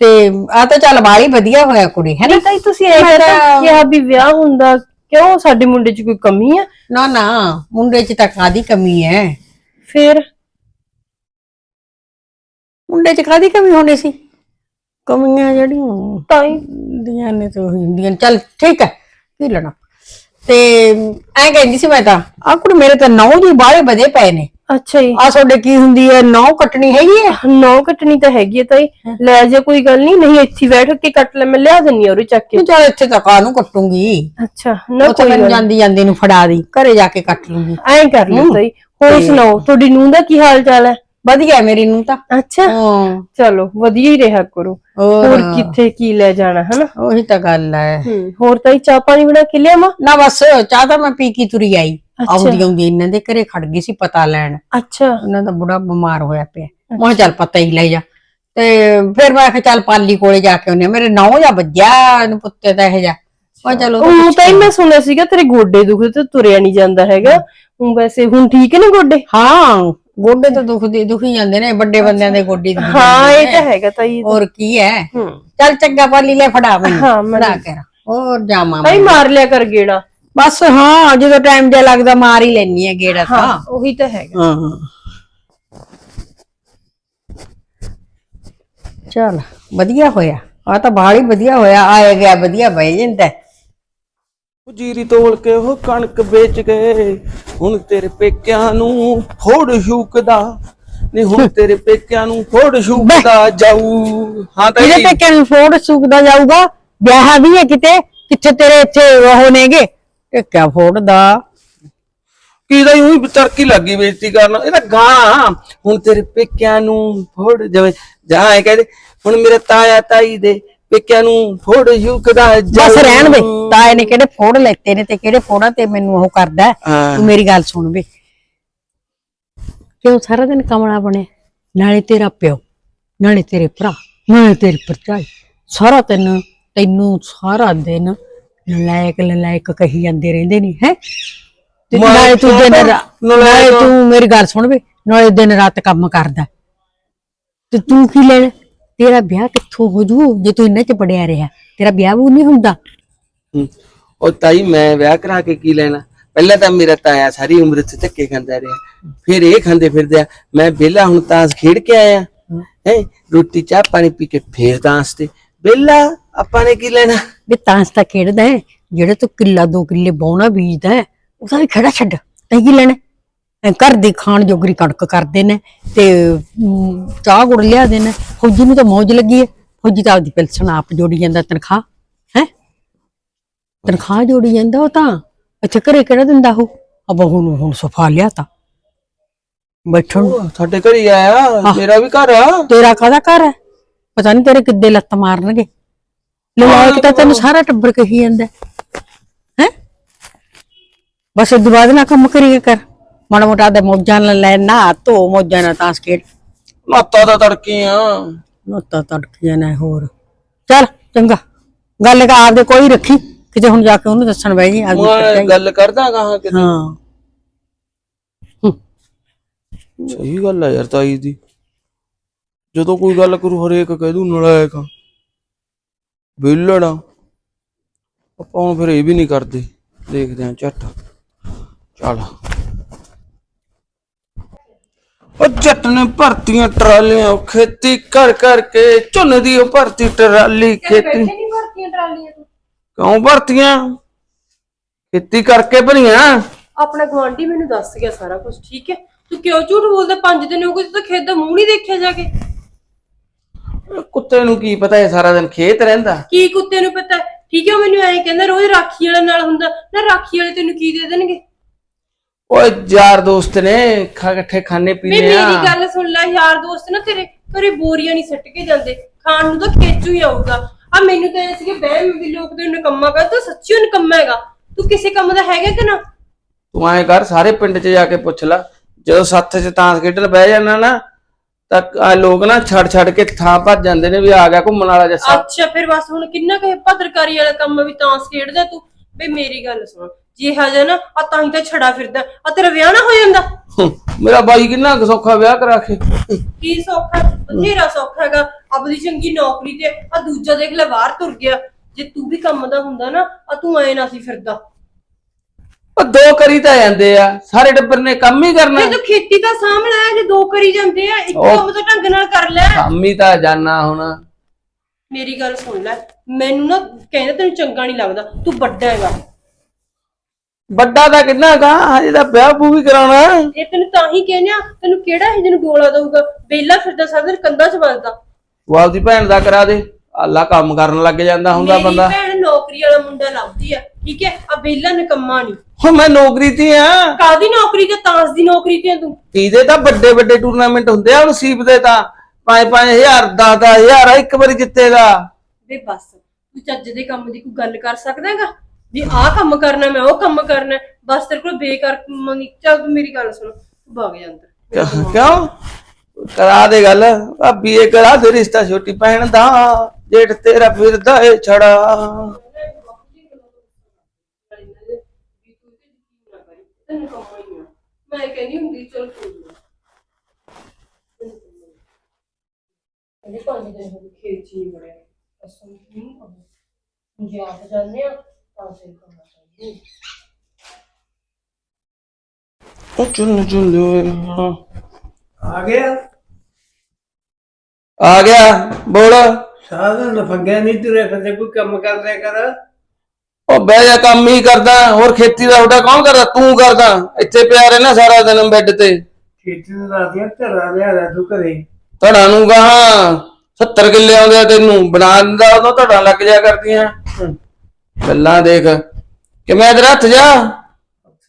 ਤੇ ਆ ਤਾਂ ਚੱਲ ਬਾਲੀ ਵਧੀਆ ਹੋਇਆ ਕੁੜੀ ਹੈ ਨਾ? ਤਾਈ ਤੁਸੀਂ ਤਾਂ- ਕਿ ਆ ਵੀ ਵਿਆਹ ਹੁੰਦਾ ਕਿਉਂ ਸਾਡੇ ਮੁੰਡੇ 'ਚ ਕੋਈ ਕਮੀ ਹੈ ਨਾ ਨਾ ਮੁੰਡੇ 'ਚ ਤਾਂ ਕਾਦੀ ਕਮੀ ਹੈ ਫਿਰ? ਮੁੰਡੇ 'ਚ ਕਾਦੀ ਕਮੀ ਹੋਣੀ ਸੀ? ਕਮੀਆਂ ਜਿਹੜੀਆਂ ਤਾਈ ਹੁੰਦੀਆਂ ਨੇ ਤੇ ਹੁੰਦੀਆਂ। ਚੱਲ ਠੀਕ ਹੈ ਕੀ ਲੈਣਾ। ਤੇ ਐਂ ਕਹਿੰਦੀ ਸੀ ਮੈਂ ਤਾਂ ਆ ਕੁੜੀ ਮੇਰੇ ਤਾਂ ਨੌ ਜੀ ਬਾਹਲੇ ਵਧੇ ਪਏ ਨੇ। ਅੱਛਾ ਜੀ। ਆ ਤੁਹਾਡੇ ਕੀ ਹੁੰਦੀ ਹੈ? ਨੌ ਕੱਟਣੀ ਹੈਗੀ ਹੈ? ਨੌ ਕੱਟਣੀ ਤਾਂ ਹੈਗੀ ਹੈ ਤਾਈ। ਲੈ ਜਾ ਕੋਈ ਗੱਲ ਨਹੀਂ ਨਹੀਂ ਇੱਥੇ ਹੀ ਬੈਠ ਕੇ ਕੱਟ ਲੈ ਮੈਂ ਲਿਆ ਦਿੰਨੀ ਆ ਉਹ ਚੱਕ ਕੇ। ਤੂੰ ਚੱਲ ਇੱਥੇ ਤਾਂ ਕਾਹਨੂੰ ਕੱਟੂੰਗੀ। ਅੱਛਾ ਨਾ ਕੋਈ ਗੱਲ ਜਾਂਦੀ ਜਾਂਦੀ ਨੂੰ ਫੜਾ ਦੀ ਘਰੇ ਜਾ ਕੇ ਕੱਟ ਲੂੰਗੀ। ਐਂ ਕਰ ਲਿਓ ਤਾਈ। ਹੋਰ ਸੁਣਾਓ ਤੁਹਾਡੀ ਨੂੰਹ ਦਾ ਕੀ ਹਾਲ ਚਾਲ ਹੈ? ਵਧੀਆ ਹੈ ਮੇਰੀ ਨੂੰ ਤਾਂ। ਅੱਛਾ। ਹਾਂ। ਚਲੋ ਵਧੀਆ ਹੀ ਰਿਹਾ ਕਰੋ। ਹੋਰ ਕਿੱਥੇ ਕੀ ਲੈ ਜਾਣਾ ਹਨਾ? ਉਹੀ ਤਾਂ ਗੱਲ ਹੈ। ਹੂੰ ਹੋਰ ਤਾਈ ਚਾਹ ਪਾਣੀ ਬਣਾ ਕੇ ਲਿਆਵਾਂ? ਨਾ ਬਸ ਚਾਹ ਤਾਂ ਮੈਂ ਪੀ ਕੇ ਤੁਰੀ ਆਈ। ਆਉਂਦੀ ਆਉਂਦੀ ਇਹਨਾਂ ਦੇ ਘਰੇ ਖੜ ਗਈ ਸੀ ਪਤਾ ਲੈਣ। ਅੱਛਾ। ਉਹਨਾਂ ਦਾ ਬੁੜਾ ਬਿਮਾਰ ਹੋਇਆ ਪਿਆ। ਮੈਂ ਕਿਹਾ ਚੱਲ ਪਤਾ ਹੀ ਲੈ ਜਾ। ਤੇ ਫਿਰ ਮੈਂ ਕਿਹਾ ਚੱਲ ਪਾਲੀ ਕੋਲੇ ਜਾ ਕੇ ਆਉਂਦੇ ਮੇਰੇ ਨੌ ਜਾਂ ਵੱਜਿਆ ਇਹਨੂੰ ਪੁੱਤੇ ਦਾ ਇਹ ਜਾ ਮੈਂ ਚਲੋ ਉਹ ਤਾਂ ਹੀ ਮੈਂ ਸੁਣਿਆ ਸੀਗਾ ਤੇਰੇ ਗੋਡੇ ਦੁਖਦੇ ਤੇ ਤੁਰਿਆ ਨਹੀਂ ਜਾਂਦਾ ਹੈਗਾ। ਹੁਣ ਵੈਸੇ ਹੁਣ ਠੀਕ ਨੇ ਗੋਡੇ? ਹਾਂ ਗੋਡੇ ਤਾਂ ਦੁਖਦੇ ਦੁਖੀ ਜਾਂਦੇ ਨੇ ਵੱਡੇ ਬੰਦਿਆਂ ਦੇ ਗੋਡੇ ਦੁਖੀ ਹਾਂ ਇਹ। ਤਾਂ ਹੈਗਾ ਤਾਈ ਹੋਰ ਕੀ ਹੈ? ਚੱਲ ਚੰਗਾ ਪਾਲੀ ਲੈ ਫੜਾ ਮੈਨੂੰ। ਹਾਂ, ਫੜਾ ਕੇ ਹੋਰ ਜਾਵਾਂ ਤਾਈ ਮਾਰ ਲਿਆ ਕਰ ਗੇੜਾ। ਬਸ ਹਾਂ ਜਦੋਂ ਟਾਈਮ ਜਿਹਾ ਲੱਗਦਾ ਮਾਰ ਹੀ ਲੈਣੀ ਹੈ ਗੇੜਾ ਤਾਂ। ਹਾਂ ਉਹੀ ਤਾਂ ਹੈਗਾ। ਹਾਂ ਚਲ ਵਧੀਆ ਹੋਇਆ। ਆ ਤਾਂ ਬਾਹਲੀ ਵਧੀਆ ਹੋਇਆ ਆਇਆ ਗਿਆ ਵਧੀਆ ਬਹਿ ਜਾਂਦਾ। ਉਹ ਜੀਰੀ ਤੋਲ ਕੇ ਉਹ ਕਣਕ ਵੇਚ ਗਏ। ਹੁਣ ਤੇਰੇ ਪੇਕਿਆਂ ਨੂੰ ਫੋੜ ਸ਼ੂਕਦਾ। ਨਹੀਂ ਹੁਣ ਤੇਰੇ ਪੇਕਿਆਂ ਨੂੰ ਫੋੜ ਸ਼ੂਕਦਾ ਜਾਊ। ਹਾਂ ਤਾਂ ਕਿਹਦੇ ਤੇ ਕਿਨ ਫੋੜ ਸੁੱਕਦਾ ਜਾਊਗਾ? ਵਿਆਹ ਵੀ ਹੈ ਕਿਤੇ? ਕਿੱਥੇ ਤੇਰੇ ਇੱਥੇ ਉਹ ਨੇਗੇ? ਇਹ ਕਿਆ ਫੋੜਦਾ ਕੀ ਦਾ ਉਹੀ ਚਰਕੀ ਲੱਗੀ ਬੇਇੱਜ਼ਤੀ ਕਰਨ। ਇਹ ਤਾਂ ਗਾਂ ਹੁਣ ਤੇਰੇ ਪੇਕਿਆਂ ਨੂੰ ਫੋੜ ਜਾਵੇ। ਜਾਂ ਇਹ ਕਹਦੇ ਹੁਣ ਮੇਰੇ ਤਾਇਆ ਤਾਈ ਦੇ ਪੇਕਿਆਂ ਨੂੰ ਫੋੜ ਯੁਕਦਾ ਬਸ ਰਹਿਣ ਦੇ। ਤਾਏ ਨੇ ਕਿਹੜੇ ਫੋੜ ਲੈਤੇ ਨੇ ਤੇ ਕਿਹੜੇ ਫੋੜਾਂ ਤੇ ਮੈਨੂੰ ਉਹ ਕਰਦਾ ਹੈ। ਹਾਂ। ਤੂੰ ਮੇਰੀ ਗੱਲ ਸੁਣ ਵੇ। ਕਿਉਂ ਸਾਰਾ ਦਿਨ ਕਮਲਾ ਬਣੇ ਨਾਲੇ ਤੇਰਾ ਪਿਓ ਨਾਲੇ ਤੇਰੇ ਭਰਾ ਨਾਲੇ ਤੇਰੀ ਭਰਜਾਈ। ਸਾਰਾ ਦਿਨ ਤੈਨੂੰ ਸਾਰਾ ਦਿਨ ਨਲਾਇਕ ਨਲਾਇਕ ਕਹੀ ਜਾਂਦੇ ਰਹਿੰਦੇ ਨਹੀਂ ਹੈ? ਤੇ ਨਾਲੇ ਤੂੰ ਦਿਨ? ਨਾਲੇ ਤੂੰ ਮੇਰੀ ਗੱਲ ਸੁਣ ਵੇ ਨਾਲੇ ਦਿਨ ਰਾਤ ਕੰਮ ਕਰਦਾ। ਤੇ ਤੂੰ ਕੀ ਲੈਣਾ? ਤੇਰਾ ਵਿਆਹ ਕਿੱਥੋਂ ਹੋ ਜੂ? ਜੇ ਤੂੰ ਇੰਨੇ ਚ ਪੜਿਆ ਰਿਹਾ ਤੇਰਾ ਵਿਆਹ ਵੀ ਨਹੀਂ ਹੁੰਦਾ। ਉਹ ਤਾਈ ਮੈਂ ਵਿਆਹ ਕਰਾ ਕੇ ਕੀ ਲੈਣਾ? ਪਹਿਲਾਂ ਤਾਂ ਮੇਰਾ ਤਾਇਆ ਸਾਰੀ ਉਮਰ ਇੱਥੇ ਧੱਕੇ ਖਾਂਦਾ ਰਿਹਾ। ਫਿਰ ਇਹ ਖਾਂਦੇ ਫਿਰਦੇ ਆ ਮੈਂ ਵਿਹਲਾ ਹੁਣ ਤਾਂਸ ਖੇਡ ਕੇ ਆਇਆ। ਹੈ? ਰੋਟੀ ਚਾਹ ਪਾਣੀ ਪੀ ਕੇ ਫੇਰ ਤਾਂਸ ਤੇ। ਵਿਹਲਾ ਆਪਾਂ ਨੇ ਕੀ ਲੈਣਾ? ਵੀ ਤਾਂਸ ਤਾਂ ਖੇਡਦਾ ਹੈ ਜਿਹੜੇ ਤੂੰ ਕਿੱਲਾ ਦੋ ਕਿੱਲੇ ਬੌਣਾ ਬੀਜਦਾ ਹੈ ਉਹਦਾ ਵੀ ਖੜਾ ਛੱਡ ਤੈਂ ਕੀ ਲੈਣਾ ਐਂ ਘਰ ਦੀ ਖਾਣ ਜੋਗਰੀ ਕਣਕ ਕਰਦੇ ਨੇ ਤੇ ਅਮ, ਚਾਹ ਗੁੜ ਲਿਆ ਦੇਣਾ ਫੌਜੀ ਨੂੰ ਤਾਂ ਮੌਜ ਲੱਗੀ ਹੈ। ਫੌਜੀ ਤਾਂ ਆਪਦੀ ਪੈਨਸ਼ਨ ਆਪ ਜੋੜੀ ਜਾਂਦਾ ਤਨਖਾਹ ਹੈ? ਤਨਖਾਹ ਜੋੜੀ ਜਾਂਦਾ ਉਹ ਤਾਂ ਇੱਥੇ ਘਰੇ ਕਿਹੜਾ ਦਿੰਦਾ ਉਹ? ਆ ਬਹੂ ਨੂੰ ਹੁਣ ਸਫਾ ਲਿਆ ਤਾਂ। ਬੈਠਣ ਨੂੰ। ਸਾਡੇ ਘਰ ਹੀ ਆਇਆ ਮੇਰਾ ਵੀ ਘਰ ਆ। ਤੇਰਾ ਕਾਹਦਾ ਘਰ ਹੈ? ਪਤਾ ਨਹੀਂ ਤੇਰੇ ਕਿੱਦੇ ਲੱਤ ਮਾਰਨਗੇ। ਲਵਾਇਕ ਤਾਂ ਤੈਨੂੰ ਸਾਰਾ ਟੱਬਰ ਕਹੀ ਜਾਂਦਾ। ਹੈ? ਬਸ ਇਹ ਬਾਅਦ ਨਾ ਕੰਮ ਕਰੀਏ ਕਰ। ਮਾੜਾ ਮੋਟਾ ਦੇ ਮੌਜਾਂ ਨਾਲ ਲੈ ਨਾ ਧੋ ਮੌਜਾਂ ਨਾਲ ਤਾਂ ਸਕੇਟ ਨਾਤਾ ਦਾ ਤੜਕੇ ਆ ਨੋਤਾ ਤੜਕੀਆਂ ਨਾ ਹੋਰ। ਚੱਲ ਚੰਗਾ। ਗੱਲ ਕਾ ਆਪਦੇ ਕੋਈ ਰੱਖੀ। ਕਿਤੇ ਹੁਣ ਜਾ ਕੇ ਉਹਨੂੰ ਦੱਸਣ ਬੈ ਜੀ ਮੈਂ। ਗੱਲ ਕਰਦਾ ਕਹਾਂ ਕਿ ਹਾਂ। ਸਹੀ ਗੱਲ ਆ ਯਾਰ ਤਾਈ ਦੀ। ਜਦੋਂ ਕੋਈ ਗੱਲ ਕਰੂ ਹਰੇਕ ਕਹਿ ਦੂ ਨਲਾਇਕ ਆ। ਵਿਹਲੜ ਆ ਆਪਾਂ ਹੁਣ ਫਿਰ ਇਹ ਵੀ ਨਹੀਂ ਕਰਦੇ। ਦੇਖਦੇ ਆ ਝੱਟ। ਚੱਲ। ਉਹ ਜੱਟ ਨੇ ਭਰਤੀਆਂ ਟਰਾਲੀਆਂ ਖੇਤੀ ਕਰ ਕਰਕੇ ਝੁੰਨ ਦੀ ਉਹ ਭਰਤੀ ਟਰਾਲੀ ਖੇਤੀ। ਨਹੀਂ ਭਰਤੀਆਂ ਟਰਾਲੀਆਂ ਤੂੰ। ਕਿਉਂ ਭਰਤੀਆਂ? ਖੇਤੀ ਕਰਕੇ ਭਰੀਆਂ? ਆਪਣਾ ਗਵਾਂਢੀ ਮੈਨੂੰ ਦੱਸ ਗਿਆ ਸਾਰਾ ਕੁਝ ਠੀਕ ਹੈ? ਤੂੰ ਕਿਉਂ ਝੂਠ ਬੋਲਦਾ? ਪੰਜ ਦਿਨ ਹੋ ਗਏ ਤੂੰ ਤਾਂ ਖੇਤ ਦਾ ਮੂੰਹ ਨਹੀਂ ਦੇਖਿਆ ਜਾ ਕੇ। ਕੁੱਤੇ ਨੂੰ ਕੀ ਪਤਾ ਇਹ ਸਾਰਾ ਦਿਨ ਖੇਤ ਰਹਿੰਦਾ? ਕੀ ਕੁੱਤੇ ਨੂੰ ਪਤਾ? ਠੀਕ ਹੈ ਉਹ ਮੈਨੂੰ ਐਂ ਕਹਿੰਦਾ ਰੋਜ਼ ਰਾਖੀ ਵਾਲੇ ਨਾਲ ਹੁੰਦਾ। ਨਾ ਰਾਖੀ ਵਾਲੇ ਤੈਨੂੰ ਕੀ ਦੇ ਦੇਣਗੇ? ਓਏ ਯਾਰ ਦੋਸਤ ਨੇ ਖਾ ਇਕੱਠੇ ਖਾਣੇ ਵੇ ਪੀਣੇ ਮੇਰੀ ਆ। ਗੱਲ ਸੁਣ ਲੈ ਯਾਰ ਦੋਸਤ ਨਾ ਤੇਰੇ ਘਰੇ ਬੋਰੀਆਂ ਨਹੀਂ ਸੱਟ ਕੇ ਜਾਂਦੇ। ਖਾਣ ਨੂੰ ਤਾਂ ਖੇਚੂ ਹੀ ਆਊਗਾ। ਆ ਮੈਨੂੰ ਤਾਂ ਇਹ ਸੀਗੇ ਬਹਿਮ ਵੀ ਲੋਕ ਤੇ ਨਕੰਮਾ ਕਰ ਤੂੰ ਸੱਚੀ ਓ ਨਿਕੰਮਾ ਹੈਗਾ? ਤੂੰ ਕਿਸੇ ਕੰਮ ਦਾ ਹੈਗਾ ਕਿ ਨਾ? ਤੂੰ ਐਂ ਕਰ ਸਾਰੇ ਪਿੰਡ 'ਚ ਜਾ ਕੇ ਪੁੱਛ ਲੈ। ਜਦੋਂ ਸੱਥ 'ਚ ਤਾਂਸ ਖੇਡਣ ਬਹਿ ਜਾਣਾ ਨਾ ਤਾਂ ਆਹ ਲੋਕ ਨਾ ਛੱਡ ਛੱਡ ਕੇ ਥਾਂ ਭੱਜ ਜਾਂਦੇ ਨੇ ਵੀ ਆ ਗਿਆ ਘੁੰਮਣ ਵਾਲਾ ਜੱਸਾ। ਅੱਛਾ ਫਿਰ ਬਸ ਹੁਣ ਕਿੰਨਾ ਕੁ ਭਦਰਕਾਰੀ ਵਾਲਾ ਕੰਮ ਵੀ ਤਾਂ ਖੇਡਦਾ ਤੂੰ। ਵੇ ਮੇਰੀ ਗੱਲ ਸੁਣ ਜੇ ਹਜਾ ਨਾ ਆ ਤਾਂ ਹੀ ਤਾਂ ਛੜਾ ਫਿਰਦਾ। ਆ ਤੇਰਾ ਵਿਆਹ ਨਾ ਹੋ ਜਾਂਦਾ? ਮੇਰਾ ਬਾਈ ਕਿੰਨਾ ਕੁ ਸੌਖਾ ਵਿਆਹ ਕਰਾ ਕੇ। ਕੀ ਸੌਖਾ? ਬਥੇਰਾ ਸੌਖਾ ਹੈਗਾ। ਆਪਣੀ ਚੰਗੀ ਨੌਕਰੀ ਤੇ ਆ ਦੂਜਾ ਦੇਖ ਲੈ ਬਾਹਰ ਤੁਰ ਗਿਆ। ਜੇ ਤੂੰ ਵੀ ਕੰਮ ਦਾ ਹੁੰਦਾ ਨਾ ਆ ਤੂੰ ਐ ਨਾ ਸੀ ਫਿਰਦਾ। ਉਹ ਦੋ ਕਰੀ ਤਾਂ ਜਾਂਦੇ ਆ ਸਾਰੇ ਟੱਬਰ ਨੇ ਕੰਮ ਹੀ ਕਰਨਾ। ਤੇ ਖੇਤੀ ਤਾਂ ਸਾਂਭ ਲੈ ਜੇ ਦੋ ਕਰੀ ਜਾਂਦੇ ਆ ਇੱਕ ਉਹ- ਕੰਮ ਤਾਂ ਢੰਗ ਨਾਲ ਕਰ ਲੈ। ਕੰਮ ਹੀ ਤਾਂ ਜਾਣਾ ਹੁਣ। ਮੇਰੀ ਗੱਲ ਸੁਣ ਲੈ ਮੈਨੂੰ ਨਾ ਕਹਿੰਦਾ ਤੈਨੂੰ ਚੰਗਾ ਨਹੀਂ ਲੱਗਦਾ ਤੂੰ ਵੱਡਾ ਹੈਗਾ। ਵੱਡਾ ਤਾਂ ਕਿੰਨਾ ਗਾ ਹਜੇ ਤਾਂ ਵਿਆਹ ਪੂ ਵੀ ਕਰਾਉਣਾ। ਇਹ ਤੈਨੂੰ ਤਾਂ ਹੀ ਕਹਿੰਿਆ ਤੈਨੂੰ ਕਿਹੜਾ ਇਹ ਜਿਹਨੂੰ ਡੋਲਾ ਦਊਗਾ? ਬੇਲਾ ਫਿਰਦਾ ਸਾਰਾ ਦਿਨ ਕੰਧਾਂ 'ਚ ਵੱਜਦਾ। ਆਪਦੀ ਭੈਣ ਦਾ ਕਰਾ ਦੇ ਅੱਲਾ ਕੰਮ ਕਰਨ ਲੱਗ ਜਾਂਦਾ ਹੁੰਦਾ ਮੇਰੀ ਬੰਦਾ। ਭੈਣ ਨੌਕਰੀ ਵਾਲਾ ਮੁੰਡਾ ਲੱਭਦੀ ਆ ਠੀਕ ਹੈ? ਆ ਬੇਲਾ ਨਿਕੰਮਾ ਨਹੀਂ ਹੁਣ ਮੈਂ ਨੌਕਰੀ ਤੇ ਆ। ਕਾਦੀ ਨੌਕਰੀ ਤੇ? ਤਾਂਸ ਦੀ ਨੌਕਰੀ ਤੇ ਆ ਤੂੰ। ਇਹਦੇ ਤਾਂ ਵੱਡੇ ਵੱਡੇ ਟੂਰਨਾਮੈਂਟ ਹੁੰਦੇ ਆ ਨਸੀਬ ਦੇ ਤਾਂ। 5-5000 10-10000 ਆ ਇੱਕ ਵਾਰੀ ਜਿੱਤੇਗਾ। ਵੇ ਬਸ ਤੂੰ ਚੱਜ ਦੇ ਕੰਮ ਦੀ ਕੋਈ ਗੱਲ ਕਰ ਸਕਦਾ ਹੈਗਾ ਵੀ ਆਹ ਕੰਮ ਕਰਨਾ ਮੈਂ ਉਹ ਕੰਮ ਕਰਨਾ ਬਸ ਤੇਰੇ ਕੋਲ ਬੇਕਾਰ ਮੰਗੀ ਚੱਲ ਤੂੰ ਮੇਰੀ ਗੱਲ ਸੁਣ ਭਾਗ ਜਾ ਅੰਦਰ। ਕਿਉਂ? ਕਿਉਂ? ਕਰਾ ਦੇ ਗੱਲ। ਭਾਬੀ ਇਹ ਕਰਾ ਦੇ ਰਿਸ਼ਤਾ ਛੋਟੀ ਭੈਣ ਦਾ। ਜੇਠ ਤੇਰਾ ਫਿਰਦਾ ਏ ਛੜਾ। ਮੈਂ ਕਹਿੰਦੀ ਹੁੰਦੀ ਚਲ ਕੋਈ ਨਾ। ਇਹਦੇ ਪੰਜ ਦਿਨ ਹੋ ਗਏ ਖੇਤ ਚ ਨਹੀਂ ਬੜਿਆ ਅਸਲ ਨਹੀਂ ਕੰਮ ਜੇ ਆਪ ਜਾਂਦੇ ਆ ਤਾਂ ਫਿਰ ਕਰਨਾ ਚਾਹੀਦਾ ਉਹ ਚੁੰਨ ਚੁੰਨ ਲਿਓ ਆ ਗਿਆ? ਆ ਗਿਆ ਬੋਲ। ਸਾਰਾ ਲਫੰਗਿਆ ਨਹੀਂ ਤੁਰਿਆ ਫਿਰਦੇ ਕੋਈ ਕੰਮ ਕਰ ਲਿਆ ਕਰ। ਉਹ ਬਹਿ ਜਾ ਕੰਮ ਹੀ ਕਰਦਾ ਹੋਰ ਖੇਤੀ ਦਾ ਤੁਹਾਡਾ ਕੌਣ ਕਰਦਾ? ਤੂੰ ਕਰਦਾ ਇੱਥੇ ਪਿਆ ਰਹਿਣਾ ਸਾਰਾ ਦਿਨ ਬੈੱਡ ਤੇ। ਖੇਤੀ ਨੂੰ ਰਾਤੀਆਂ ਧਰਾ ਲਿਆ ਰਿਹਾ ਤੂੰ ਘਰੇ। ਧੜਾ ਨੂੰ ਗਾਹਾਂ 70 ਕਿੱਲੇ ਆਉਂਦੇ ਆ ਤੈਨੂੰ ਬਣਾ ਦਿੰਦਾ ਉਦੋਂ ਧੜਾ ਲੱਗ ਜਾ ਕਰਦੀਆਂ। ਗੱਲਾਂ ਦੇਖ ਕਿਵੇਂ ਇਧਰ ਹੱਥ ਜਾ।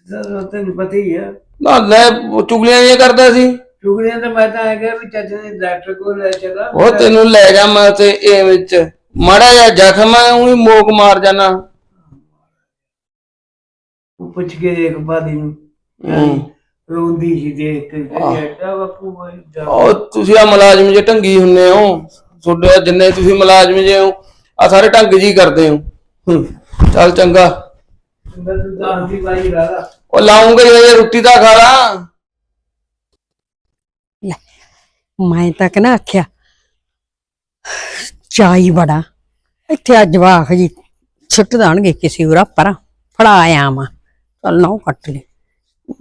ਤਾਂ ਤੈਨੂੰ ਪਤਾ ਹੀ ਆ। ਨਾ ਲੈ ਚੁਗਲੀਆਂ ਇਹ ਕਰਦਾ ਸੀ। ਚੁਗਲੀਆਂ ਤਾਂ ਮੈਂ ਤਾਂ ਆ ਗਿਆ ਵੀ ਚਾਚੇ ਨੇ ਡਾਕਟਰ ਕੋਲ ਲੈ ਚਲਾ। ਉਹ ਤੈਨੂੰ ਲੈ ਜਾ ਮੈਂ ਤੇ ਇਹ ਵਿੱਚ ਮਾੜਾ ਜਿਹਾ ਜ਼ਖਮ ਹੈ ਉਹੀ ਮੋਕ ਮਾਰ ਜਾਣਾ ਉਹ ਪੁੱਛ ਕੇ ਦੇਖ ਬਾਦੀ ਨੂੰ। ਰੋਂਦੀ ਸੀ ਦੇਖ ਕੇ। ਐਡਾ ਬਾਪੂ ਉਹ ਤੁਸੀਂ ਆ ਮੁਲਾਜ਼ਮ ਜੇ ਢੰਗੀ ਹੁੰਨੇ ਹੋ। ਤੁਹਾਡੇ ਜਿੰਨੇ ਤੁਸੀਂ ਮੁਲਾਜ਼ਮ ਜੇ ਹੋ ਆ ਸਾਰੇ ਢੰਗ ਜੀ ਕਰਦੇ ਹੋ। ਚੱਲ ਚੰਗਾ। ਦੀ ਉਹ ਲਾਉਂਗੇ ਜੇ ਰੋਟੀ ਤਾਂ ਖਾ ਲੈ। ਮੈਂ ਤਾਂ ਕਹਣਾ ਆਖਿਆ, ਚਾਈ ਬੜਾ। ਇੱਥੇ ਅੱਜ ਵਾਖ ਜੀ ਛੁੱਟ ਦਾਣਗੇ ਕਿਸੇ ਉਰਾ ਪਰਾਂ ਫੜਾ ਆਇਆ ਮਾ ਚੱਲ ਨਾ ਕੱਟ ਲੈ।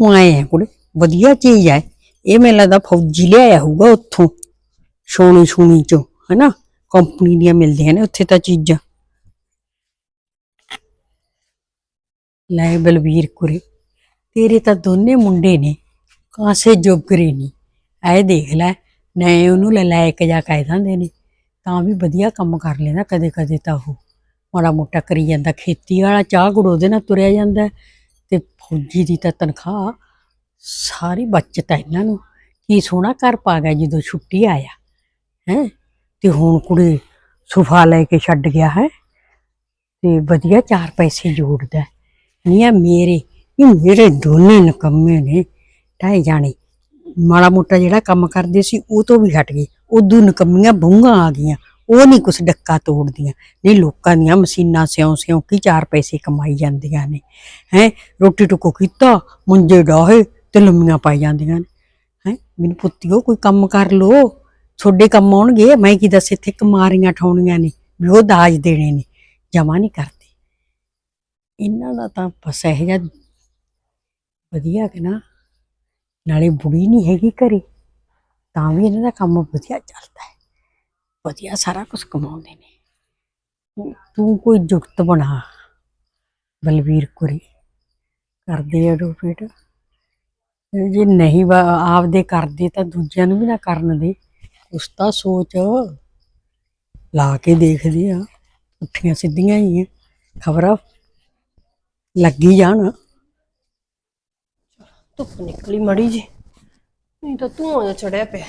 ਮੈਂ ਆ ਕੁੜੇ, ਵਧੀਆ ਚੀਜ਼ ਹੈ ਇਹ। ਮੈਨੂੰ ਲੱਗਦਾ ਫੌਜੀ ਲਿਆਇਆ ਹੋਊਗਾ ਉੱਥੋਂ ਸੋਨੀ ਸੋਨੀ ਚੋਂ, ਹੈਨਾ? ਕੰਪਨੀ ਦੀਆਂ ਮਿਲਦੀਆਂ ਨੇ ਉੱਥੇ ਤਾਂ ਚੀਜ਼ਾਂ। ਲੈ ਬਲਵੀਰ ਕੁਰੇ ਤੇਰੇ ਤਾਂ ਦੋਨੇ ਮੁੰਡੇ ਨੇ, ਕਾਸੇ ਜੋਗਰੇ ਨਹੀਂ ਐ ਦੇਖ ਲੈ। ਨਾ ਉਹਨੂੰ ਲੈ ਲੈ ਕੇ ਜਾ ਕਹਿ ਦਿੰਦੇ ਨੇ। ਤਾਂ ਵੀ ਵਧੀਆ ਕੰਮ ਕਰ ਲੈਂਦਾ ਕਦੇ ਕਦੇ ਤਾਂ ਉਹ। ਮਾੜਾ ਮੋਟਾ ਕਰੀ ਜਾਂਦਾ, ਖੇਤੀ ਵਾਲਾ ਚਾਹ ਗੁੜ ਉਹਦੇ ਨਾਲ ਤੁਰਿਆ ਜਾਂਦਾ ਤੇ ਫੌਜੀ ਦੀ ਤਾਂ ਤਨਖਾਹ ਸਾਰੀ ਬਚਤ ਹੈ ਇਹਨਾਂ ਨੂੰ। ਕੀ ਸੋਹਣਾ ਘਰ ਪਾ ਗਿਆ ਜਦੋਂ ਛੁੱਟੀ ਆਇਆ, ਹੈ? ਤੇ ਹੁਣ ਕੁੜੀ ਸੁਫਾ ਲੈ ਕੇ ਛੱਡ ਗਿਆ ਹੈ ਤੇ ਵਧੀਆ ਚਾਰ ਪੈਸੇ ਜੋੜਦਾ। ਹੈ। ਨਹੀਂ ਆ ਮੇਰੇ ਇਹ ਮੇਰੇ ਦੋਨੇ ਨਕੰਮੇ ਨੇ, ਢਾਈ ਜਾਣੇ। ਮਾੜਾ ਮੋਟਾ ਜਿਹੜਾ ਕੰਮ ਕਰਦੇ ਸੀ, ਉਹ ਤੋਂ ਵੀ ਹਟ ਗਏ। ਉਦੋਂ ਨਕੰਮੀਆਂ ਬੁੰਗਾ ਆ ਗਈਆਂ। ਉਹ ਨਹੀਂ ਕੁਛ ਡੱਕਾ ਤੋੜਦੀਆਂ। ਨਹੀਂ ਲੋਕਾਂ ਦੀਆਂ ਮਸ਼ੀਨਾਂ ਸਿਉਂ ਸਿਉਂ ਕੀ ਚਾਰ ਪੈਸੇ ਕਮਾਈ ਜਾਂਦੀਆਂ ਨੇ। ਹੈ? ਰੋਟੀ ਟੁਕੋ ਕੀਤਾ, ਮੁੰਜੇ ਡਾਹੇ ਤੇ ਲੰਮੀਆਂ ਪਾਈ ਜਾਂਦੀਆਂ ਨੇ। ਹੈ? ਮੈਨੂੰ ਪੁੱਤਿਓ, ਕੋਈ ਕੰਮ ਕਰ ਲੋ। ਛੋਡੇ ਕੰਮ ਆਉਣਗੇ। ਮੈਂ ਕੀ ਦੱਸ, ਇੱਥੇ ਕਮਾਰੀਆਂ ਠਾਉਣੀਆਂ ਨੇ, ਵੀ ਉਹ ਦਾਜ ਦੇਣੇ ਨੇ। ਜਮਾ ਨਹੀਂ ਕਰਦੇ। ਇਹਨਾਂ ਦਾ ਤਾਂ ਬਸ ਇਹ ਜਿਹਾ ਵਧੀਆ ਕਿ ਨਾ ਨਾਲੇ ਬੁੜੀ ਨਹੀਂ ਹੈਗੀ ਘਰੇ, ਤਾਂ ਵੀ ਇਹਨਾਂ ਦਾ ਕੰਮ ਵਧੀਆ ਚੱਲਦਾ ਹੈ। ਵਧੀਆ ਸਾਰਾ ਕੁਝ ਕਮਾਉਂਦੇ ਨੇ। ਤੂੰ- ਕੋਈ ਜੁਗਤ ਬਣਾ, ਬਲਵੀਰ ਕੁਰੀ ਕਰਦੇ ਆ ਰੋਪੇਟ ਜੇ ਨਹੀਂ ਆਪਦੇ ਕਰਦੇ ਤਾਂ ਦੂਜਿਆਂ ਨੂੰ ਵੀ ਨਾ ਕਰਨ ਦੇ। ਉਸ ਤਾਂ ਸੋਚ, ਲਾ ਕੇ ਦੇਖਦੇ ਆ। ਉੱਠੀਆਂ ਸਿੱਧੀਆਂ ਹੀ ਆ। ਖਬਰਾਂ ਲੱਗੀ ਜਾਣ। ਧੁੱਪ ਨਿਕਲੀ ਮੜੀ ਜੀ ਨਹੀਂ ਤਾਂ ਧੂਆਂ ਜਿਹਾ ਚੜਿਆ ਪਿਆ।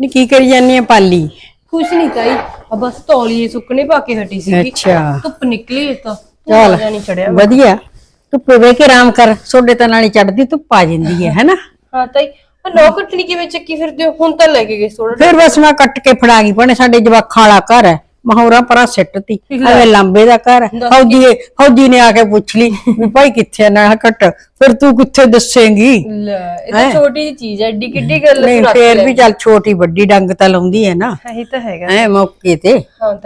ਨੀ ਕੀ ਕਰੀ ਜਾਨੀ ਆ ਪਾਲੀ? ਕੁਛ ਨਹੀਂ ਤਾਈ ਆ ਬਸ ਤੌਲੀਏ ਸੁੱਕਣੇ ਪਾ ਕੇ ਹਟੀ ਸੀਗੀ। ਅੱਛਾ। ਧੁੱਪ ਨਿਕਲੀ ਇਹ ਤਾਂ ਚੱਲ। ਧੂਆਂ ਜਿਹਾ ਨਹੀਂ ਚੜਿਆ ਵਧੀਆ। ਧੁੱਪੇ ਬਹਿ ਕੇ ਆਰਾਮ ਕਰ ਸੋਡੇ ਤਾਂ ਨਾਲੇ ਚੜਦੀ ਧੁੱਪ ਆ ਜਾਂਦੀ ਹੈ ਹੈਨਾ? ਹਾਂ ਤਾਈ ਆ ਨੌ ਕੱਟਣੀ ਕਿਵੇਂ ਚੱਕੀ ਫਿਰਦੇ ਹੋ? ਹੁਣ ਤਾਂ ਲੈ ਕੇ ਗਏ ਥੋੜਾ ਫਿਰ ਬਸ ਮੈਂ ਕੱਟ ਕੇ ਫੜਾ ਗਈ ਭਣੇ ਸਾਡੇ ਜਵਾਖਾਂ ਵਾਲਾ ਘਰ ਹੈ। ਮਹੌਰਾ ਪਰਾਂ ਸਿੱਟਤੀ ਐਵੇਂ ਲਾਂਬੇ ਦਾ ਘਰ ਫੌਜੀ ਫੌਜੀ ਨੇ ਆ ਕੇ ਪੁੱਛ ਲਈ ਵੀ ਭਾਈ ਕਿੱਥੇ ਨਾ ਕੱਟ ਫਿਰ ਤੂੰ ਕਿੱਥੇ ਦੱਸੇਂਗੀ? ਇਹ ਤਾਂ ਛੋਟੀ ਜਿਹੀ ਚੀਜ਼ ਹੈ ਏਡੀ ਕਿੱਡੀ ਗੱਲ ਨਹੀਂ ਫੇਰ ਵੀ ਚੱਲ ਛੋਟੀ ਵੱਡੀ ਡੰਗ ਤਾਂ ਲਾਉਂਦੀ ਹੈ ਨਾ। ਇਹ ਤਾਂ ਹੈਗਾ। ਐ ਮੌਕੇ ਤੇ।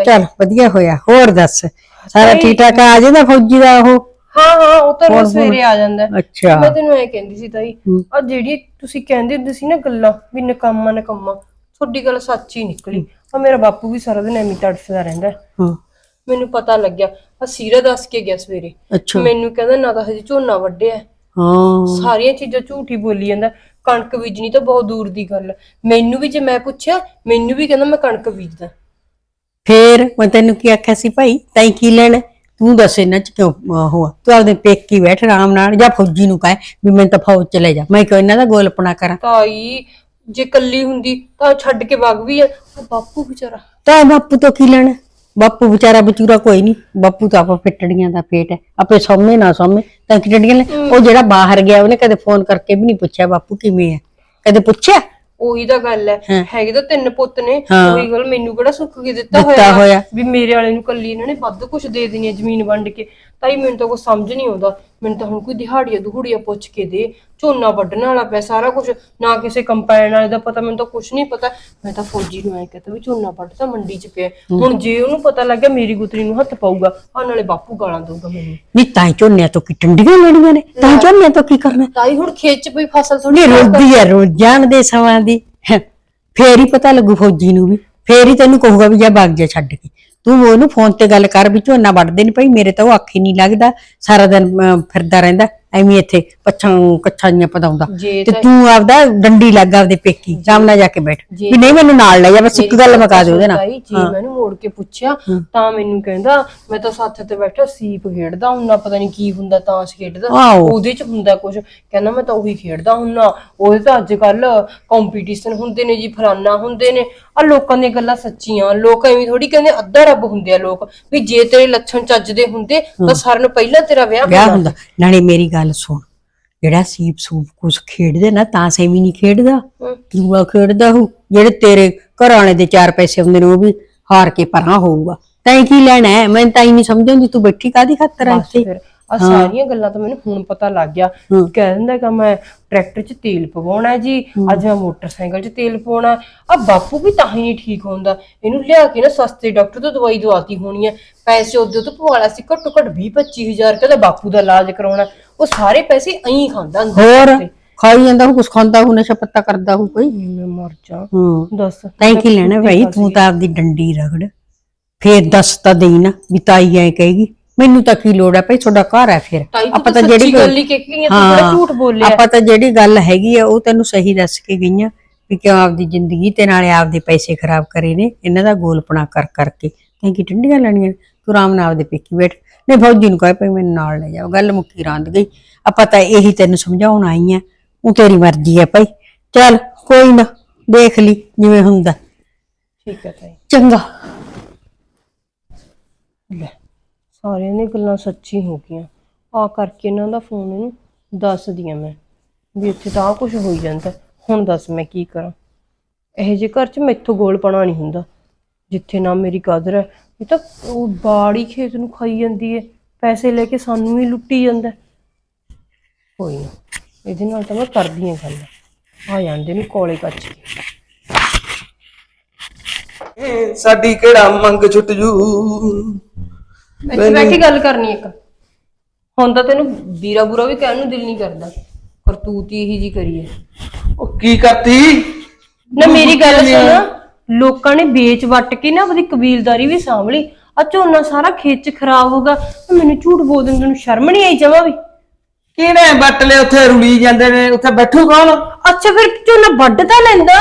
ਚੱਲ ਵਧੀਆ ਹੋਇਆ। ਹੋਰ ਦੱਸ? ਸਾਰਾ ਠੀਕ ਠਾਕ ਆ ਜਾਂਦਾ ਫੌਜੀ ਦਾ ਉਹ? ਹਾਂ ਹਾਂ ਉਹ ਤਾਂ ਰੋਜ਼ ਸਵੇਰੇ ਆ ਜਾਂਦਾ। ਅੱਛਾ। ਮੈਂ ਤੈਨੂੰ ਐ ਕਹਿੰਦੀ ਸੀ ਤਾਈ ਆ ਜਿਹੜੀ ਤੁਸੀਂ ਕਹਿੰਦੇ ਹੁੰਦੇ ਸੀ ਨਾ ਗੱਲਾਂ ਵੀ ਨਕੰਮਾ ਨਕੰਮਾ ਤੁਹਾਡੀ ਗੱਲ ਸੱਚ ਨਿਕਲੀ। ਆ ਮੇਰਾ ਬਾਪੂ ਵੀ ਸਾਰਾ ਦਿਨ ਐਵੇਂ ਤੜਫਦਾ ਰਹਿੰਦਾ ਹੈ। ਹਾਂ। ਮੈਨੂੰ ਪਤਾ ਲੱਗਿਆ ਆ ਸੀਰਾ ਦੱਸ ਕੇ ਗਿਆ ਸਵੇਰੇ। ਅੱਛਾ। ਮੈਨੂੰ ਕਹਿੰਦਾ ਨਾ ਤਾਂ ਹਜੇ ਝੋਨਾ ਵੱਢਿਆ ਹੈ। ਹਾਂ। ਸਾਰੀਆਂ ਚੀਜ਼ਾਂ ਝੂਠੀ ਬੋਲੀ ਜਾਂਦਾ ਕਣਕ ਬੀਜਣੀ ਤਾਂ ਬਹੁਤ ਦੂਰ ਦੀ ਗੱਲ ਹੈ। ਮੈਨੂੰ ਵੀ ਜੇ ਮੈਂ ਪੁੱਛਿਆ ਮੈਨੂੰ ਵੀ ਕਹਿੰਦਾ ਮੈਂ ਕਣਕ ਬੀਜਦਾ। ਫੇਰ ਮੈਂ ਤੈਨੂੰ ਕੀ ਆਖਿਆ ਸੀ ਭਾਈ ਤੈਂ ਕੀ ਲੈਣਾ ਤੂੰ ਦੱਸ ਇਹਨਾਂ ਚ ਕਿਉਂ ਅਹ, ਹੋਆ ਤੂੰ ਆਪਦੇ ਪੇਕੀ ਬੈਠ ਆਰਾਮ ਨਾਲ ਜਾਂ ਫੌਜੀ ਨੂੰ ਕਹੇ ਵੀ ਮੈਂ ਤਾਂ ਫੌਜ ਚ ਲੈ ਜਾ। ਮੈਂ ਕਿਉਂ ਇਹਨਾਂ ਦਾ ਗੋਲਪਣਾ ਕਰਾਂ। ਤਾਈ ਜੇ ਕੱਲੀ ਹੁੰਦੀ ਤਾਂ ਛੱਡ ਕੇ ਵਗ ਵੀ ਆ। ਬਾਪੂ ਵਿਚਾਰਾ। ਤਾਂ ਬਾਪੂ ਤੋਂ ਕੀ ਲੈਣਾ? ਬਾਪੂ ਵਿਚਾਰਾ ਬਚੂਰਾ ਕੋਈ ਨਹੀਂ। ਬਾਪੂ ਤਾਂ ਆਪਾਂ ਫਿੱਟੜੀਆਂ ਦਾ ਪੇਟ ਹੈ। ਆਪੇ ਸੌਮੇ ਨਾ ਸੌਮੇ ਤਾਂ ਕਿ ਡੰਡੀਆਂ ਲੈ ਉਹ ਜਿਹੜਾ ਬਾਹਰ ਗਿਆ ਉਹਨੇ ਕਦੇ ਫੋਨ ਕਰਕੇ ਵੀ ਨਹੀਂ ਪੁੱਛਿਆ ਬਾਪੂ ਕਿਵੇਂ ਹੈ। ਕਦੇ ਪੁੱਛਿਆ? ਉਹੀ ਤਾਂ ਗੱਲ ਹੈ। ਹੈਗੇ ਤਾਂ ਤਿੰਨ ਪੁੱਤ ਨੇ। ਹਾਂ। ਉਹੀ ਗੱਲ ਮੈਨੂੰ ਕਿਹੜਾ ਸੁੱਖ ਕੇ ਦਿੱਤਾ ਦਿੱਤਾ ਹੋਇਆ। ਵੀ ਮੇਰੇ ਵਾਲੇ ਨੂੰ ਕੱਲੀ ਇਹਨਾਂ ਨੇ ਵੱਧ ਕੁਝ ਦੇ ਦੇਣੀ ਹੈ ਜ਼ਮੀਨ ਵੰਡ ਕੇ। ਤਾਈ ਮੈਨੂੰ ਤਾਂ ਕੋਈ ਸਮਝ ਨਹੀਂ ਆਉਂਦਾ। ਮੈਨੂੰ ਤਾਂ ਹੁਣ ਕੋਈ ਦਿਹਾੜੀਆ ਦੁਹੜੀਆ ਪੁੱਛ ਕੇ ਦੇ। ਝੋਨਾ ਵੱਢਣ ਵਾਲਾ ਪਿਆ ਸਾਰਾ ਕੁਝ ਨਾ ਕਿਸੇ ਕੰਪਾਈਨ ਵਾਲੇ ਦਾ ਪਤਾ ਮੈਨੂੰ ਤਾਂ ਕੁਝ ਨਹੀਂ ਪਤਾ। ਮੈਂ ਤਾਂ ਫੌਜੀ ਨੂੰ ਐ ਕਹਤਾ ਵੀ ਝੋਨਾ ਵੱਢ ਤਾਂ ਮੰਡੀ 'ਚ ਪਿਆ। ਹੁਣ ਜੇ ਉਹਨੂੰ ਪਤਾ ਲੱਗਿਆ ਮੇਰੀ ਗੁੱਤਰੀ ਨੂੰ ਹੱਥ ਪਾਊਗਾ। ਆ ਨਾਲੇ ਬਾਪੂ ਗਾਲਾਂ ਦਊਗਾ ਮੈਨੂੰ। ਨਹੀਂ ਤਾਂ ਝੋਨਿਆਂ ਤੋਂ ਕੀ ਟੰਡੀਆਂ ਲੈਣੀਆਂ ਨੇ? ਤਾਂ ਝੋਨਿਆਂ ਤੋਂ ਕੀ ਕਰਨਾ? ਤਾਈ ਹੁਣ ਖੇਤ 'ਚ ਕੋਈ ਫਸਲ ਥੋੜੀ ਰੋਦੀ ਹੈ ਰੋਜ਼ ਜਾਣਦੇ ਸਮਾਂ ਦੀ। ਫੇਰ ਹੀ ਪਤਾ ਲੱਗੂ ਫੌਜੀ ਨੂੰ ਵੀ। ਫੇਰ ਹੀ ਤੈਨੂੰ ਕਹੂਗਾ ਵੀ ਜਾ ਭੱਗ ਜਾ ਛੱਡ ਕੇ। ਤੂੰ ਉਹਨੂੰ ਫੋਨ ਤੇ ਗੱਲ ਕਰ ਵੀ ਝੋਨਾ ਵੱਢਦੇ ਨੇ ਭਾਈ ਮੇਰੇ ਤਾਂ ਉਹ ਅੱਖ ਹੀ ਨਹੀਂ ਲੱਗਦਾ ਸਾਰਾ ਦਿਨ ਅਮ, ਫਿਰਦਾ ਰਹਿੰਦਾ। ਐਵੇਂ ਇੱਥੇ ਪੱਛਾਂ ਕੱਛਾਂ ਜੀਆਂ ਪਤਾਉਂਦਾ। ਤੇ ਤਾਂ- ਆਪਦਾ ਡੰਡੀ ਲੱਗ ਆਪਦੇ ਪੇਕੀ ਸਾਹਮਣੇ ਜਾ ਕੇ ਬੈਠ। ਵੀ ਨਹੀਂ ਮੈਨੂੰ ਨਾਲ ਲੈ ਜਾ ਬਸ ਇੱਕ ਗੱਲ ਮਕਾ ਦੇ ਉਹਦੇ ਨਾਲ। ਤਾਈ, ਜੇ ਮੈਨੂੰ ਮੋੜ ਕੇ ਪੁੱਛਿਆ ਤਾਂ ਮੈਨੂੰ ਕਹਿੰਦਾ ਮੈਂ ਤਾਂ ਸੱਥ ਤੇ ਬੈਠਾ ਸੀਪ ਖੇਡਦਾ ਹੁੰਨਾ ਪਤਾ ਨਹੀਂ ਕੀ ਹੁੰਦਾ ਤਾਸ਼ ਖੇਡਦਾ। ਆਹੋ। ਉਹਦੇ ਚ ਹੁੰਦਾ ਕੁਝ ਕਹਿੰਦਾ ਮੈਂ ਤਾਂ ਉਹੀ ਖੇਡਦਾ ਹੁੰਨਾ। ਉਹਦੇ ਤਾਂ ਅੱਜ ਕੱਲ ਕੰਪੀਟੀਸ਼ਨ ਹੁੰਦੇ ਨੇ ਜੀ ਫਲਾਨਾ ਹੁੰਦੇ ਨੇ। ਆ ਲੋਕਾਂ ਦੀਆਂ ਗੱਲਾਂ ਸੱਚੀਆਂ। ਲੋਕ ਐਵੇਂ ਥੋੜੀ ਕਹਿੰਦੇ ਅੱਧਾ ਰੱਬ ਹੁੰਦੇ ਆ ਲੋਕ। ਵੀ ਜੇ ਤੇਰੇ ਲੱਛਣ ਚੱਜਦੇ ਹੁੰਦੇ ਤਾਂ ਸਾਰਿਆਂ ਨੂੰ ਪਹਿਲਾਂ ਤੇਰਾ ਵਿਆਹ ਹੁੰਦਾ। ਨਾਲੇ ਮੇਰੀ ਗੱਲ ਸੁਣ। ਜਿਹੜਾ ਸੀਪ ਸੂਪ ਕੁਛ ਖੇਡਦੇ ਨਾ ਤਾਂ ਸੈਵੀ ਨਹੀਂ ਖੇਡਦਾ। ਜੂਆ ਖੇਡਦਾ ਹੋ ਜਿਹੜੇ ਤੇਰੇ ਘਰ ਵਾਲੇ ਦੇ ਚਾਰ ਪੈਸੇ ਹੁੰਦੇ ਨੇ ਉਹ ਵੀ ਹਾਰ ਕੇ ਪਰਾਂ ਹੋਊਗਾ। ਤੈਂ ਕੀ ਲੈਣਾ ਹੈ? ਮੈਂ ਤਾਂ ਹੀ ਨਹੀਂ ਸਮਝਾਉਂਦੀ ਤੂੰ ਬੈਠੀ ਕਾਦੀ ਖਾਤਰ ਆ ਬਸ ਇੱਥੇ? ਫਿਰ ਆ ਸਾਰੀਆਂ ਗੱਲਾਂ ਤਾਂ ਮੈਨੂੰ ਹੁਣ ਪਤਾ ਲੱਗ ਗਿਆ। ਕਹਿ ਦਿੰਦਾ ਕਿ ਮੈਂ ਟਰੈਕਟਰ 'ਚ ਤੇਲ ਪਵਾਉਣਾ ਹੈ ਜੀ ਅੱਜ ਮੈਂ ਮੋਟਰਸਾਈਕਲ 'ਚ ਤੇਲ ਪਵਾਉਣਾ ਆ ਬਾਪੂ ਵੀ ਤਾਂ ਹੀ ਨਹੀਂ ਠੀਕ ਹੁੰਦਾ। ਇਹਨੂੰ ਲਿਆ ਕੇ ਨਾ ਸਸਤੇ ਡਾਕਟਰ ਤੋਂ ਦਵਾਈ ਦਵਾਤੀ ਹੋਣੀ ਹੈ। ਪੈਸੇ ਉਹਦੇ ਤੋਂ ਪਵਾਲਾ ਸੀ ਘੱਟੋ ਘੱਟ 20 25000 ਕਹਿੰਦਾ ਬਾਪੂ ਦਾ ਇਲਾਜ ਕਰਾਉਣਾ ਉਹ ਸਾਰੇ ਪੈਸੇ ਐਂ ਖਾਂਦਾ ਹੁੰਦਾ ਹੋਰ? ਖਾਈ ਜਾਂਦਾ ਹੋ ਕੁਛ ਖਾਂਦਾ ਹੋ ਨਸ਼ਾ ਪੱਤਾ ਕਰਦਾ ਹੋ ਕੋਈ? ਮੈਂ ਮਰ ਜਾ। ਹੂੰ। ਦੱਸ। ਤੈਂ ਕੀ ਲੈਣਾ ਭਾਈ? ਤੂੰ ਤਾਂ ਆਪਦੀ ਡੰਡੀ ਰਗੜ। ਫੇਰ ਦੱਸ ਤਾਂ ਦੇਈ ਨਾ ਵੀ ਤਾਈ ਐ ਕਹੇਗੀ ਮੈਨੂੰ ਤਾਂ ਕੀ ਲੋੜ ਹੈ ਭਾਈ? ਤੁਹਾਡਾ ਘਰ ਹੈ ਫਿਰ। ਤਾਈ ਤੂੰ ਤਾਂ ਸੱਚੀ ਗੱਲ ਹੀ ਕਹਿ ਕੇ ਗਈ ਆ, ਤੂੰ ਕਿਹੜਾ ਝੂਠ ਬੋਲਿਆ। ਆਪਾਂ ਤਾਂ ਜਿਹੜੀ ਗੱਲ ਹੈਗੀ ਆ ਉਹ ਤੈਨੂੰ ਸਹੀ ਦੱਸ ਕੇ ਗਈਆਂ ਵੀ ਕਿਉਂ ਆਪਦੀ ਜ਼ਿੰਦਗੀ ਤੇ ਨਾਲੇ ਆਪਦੇ ਪੈਸੇ ਖਰਾਬ ਕਰੇ ਨੇ? ਇਹਨਾਂ ਦਾ ਗੋਲਪਣਾ ਕਰ ਕਰਕੇ। ਤੈਂ ਕੀ ਟੰਡੀਆਂ ਲੈਣੀਆਂ? ਤੂੰ ਆਰਾਮ ਨਾਲ ਆਪਦੇ ਪੇਕੀ ਬੈਠ। ਨਹੀਂ ਫੌਜੀ ਨੂੰ ਕਹੇ ਭਈ ਮੈਨੂੰ ਨਾਲ ਲੈ ਜਾਓ ਗੱਲ ਮੁੱਕੀ ਰਾਂਦ ਗਈ। ਆਪਾਂ ਤਾਂ ਇਹੀ ਤੈਨੂੰ ਸਮਝਾਉਣ ਆਈ ਆ ਉਹ ਤੇਰੀ ਮਰਜ਼ੀ ਹੈ ਭਾਈ। ਚੱਲ ਕੋਈ ਨਾ ਦੇਖ ਲਈ ਜਿਵੇਂ ਹੁੰਦਾ। ਠੀਕ ਹੈ ਤਾਈ। ਚੰਗਾ। ਲੈ ਸਾਰਿਆਂ ਦੀਆਂ ਗੱਲਾਂ ਸੱਚੀ ਹੋ ਗਈਆਂ। ਆ ਕਰਕੇ ਇਹਨਾਂ ਦਾ ਫੋਨ ਇਹਨੂੰ ਦੱਸ ਦਿਆਂ ਮੈਂ ਵੀ ਇੱਥੇ ਤਾਂ ਕੁਝ ਹੋਈ ਜਾਂਦਾ। ਹੁਣ ਦੱਸ ਮੈਂ ਕੀ ਕਰਾਂ। ਇਹੋ ਜਿਹੇ ਘਰ 'ਚ ਮੈਥੋਂ ਗੋਲ ਪਣਾ ਨਹੀਂ ਹੁੰਦਾ ਜਿੱਥੇ ਨਾ ਮੇਰੀ ਕਦਰ ਹੈ ਇਹ ਤਾਂ ਉਹ ਬਾੜੀ ਖੇਤ ਨੂੰ ਖਾਈ ਜਾਂਦੀ ਹੈ ਪੈਸੇ ਲੈ ਕੇ ਸਾਨੂੰ ਹੀ ਲੁੱਟੀ ਜਾਂਦਾ ਹੈ। ਕੋਈ ਨਾ ਇਹਦੇ ਨਾਲ ਤਾਂ ਮੈਂ ਕਰਦੀ ਹਾਂ ਗੱਲ। ਆ ਜਾਂਦੇ ਨੂੰ ਕੋਲੇ ਕੱਚ ਕੇ। ਏ, ਸਾਡੀ ਕਿਹੜਾ ਮੰਗ ਛੁੱਟ ਜੂ? ਇੱਥੇ ਕੇ ਗੱਲ ਕਰਨੀ ਇੱਕ। ਹੁਣ ਤਾਂ ਤੈਨੂੰ ਵੀਰਾ ਬੁਰਾ ਵੀ ਕਹਿਣ ਨੂੰ ਦਿਲ ਨਹੀਂ ਕਰਦਾ। ਕਰਤੂਤ ਹੀ ਇਹੀ ਜੀ ਕਰੀਏ। ਉਹ ਕੀ ਕਰਤੀ? ਨਾ ਮੇਰੀ ਗੱਲ ਸੁਣ। ਲੋਕਾਂ ਨੇ ਵੇਚ ਵੱਟ ਕੇ ਨਾ ਆਪਣੀ ਕਬੀਲਦਾਰੀ ਵੀ ਸਾਂਭ ਲਈ। ਆ ਝੋਨਾ ਸਾਰਾ ਖੇਤ ਚ ਖਰਾਬ ਹੋਗਾ ਤੇ ਮੈਨੂੰ ਝੂਠ ਬੋਲ ਦਿੰਦੇ ਨੂੰ ਸ਼ਰਮ ਨਹੀਂ ਆਈ ਜਮਾ ਵੀ। ਕਿਹਨੇ ਬੱਟ ਲੈ ਉੱਥੇ ਰੁਲੀ ਜਾਂਦੇ ਨੇ ਉੱਥੇ ਬੈਠੂ ਕੌਣ? ਅੱਛਾ ਫਿਰ ਝੋਨਾ ਵੱਢ ਤਾਂ ਲੈਂਦਾ।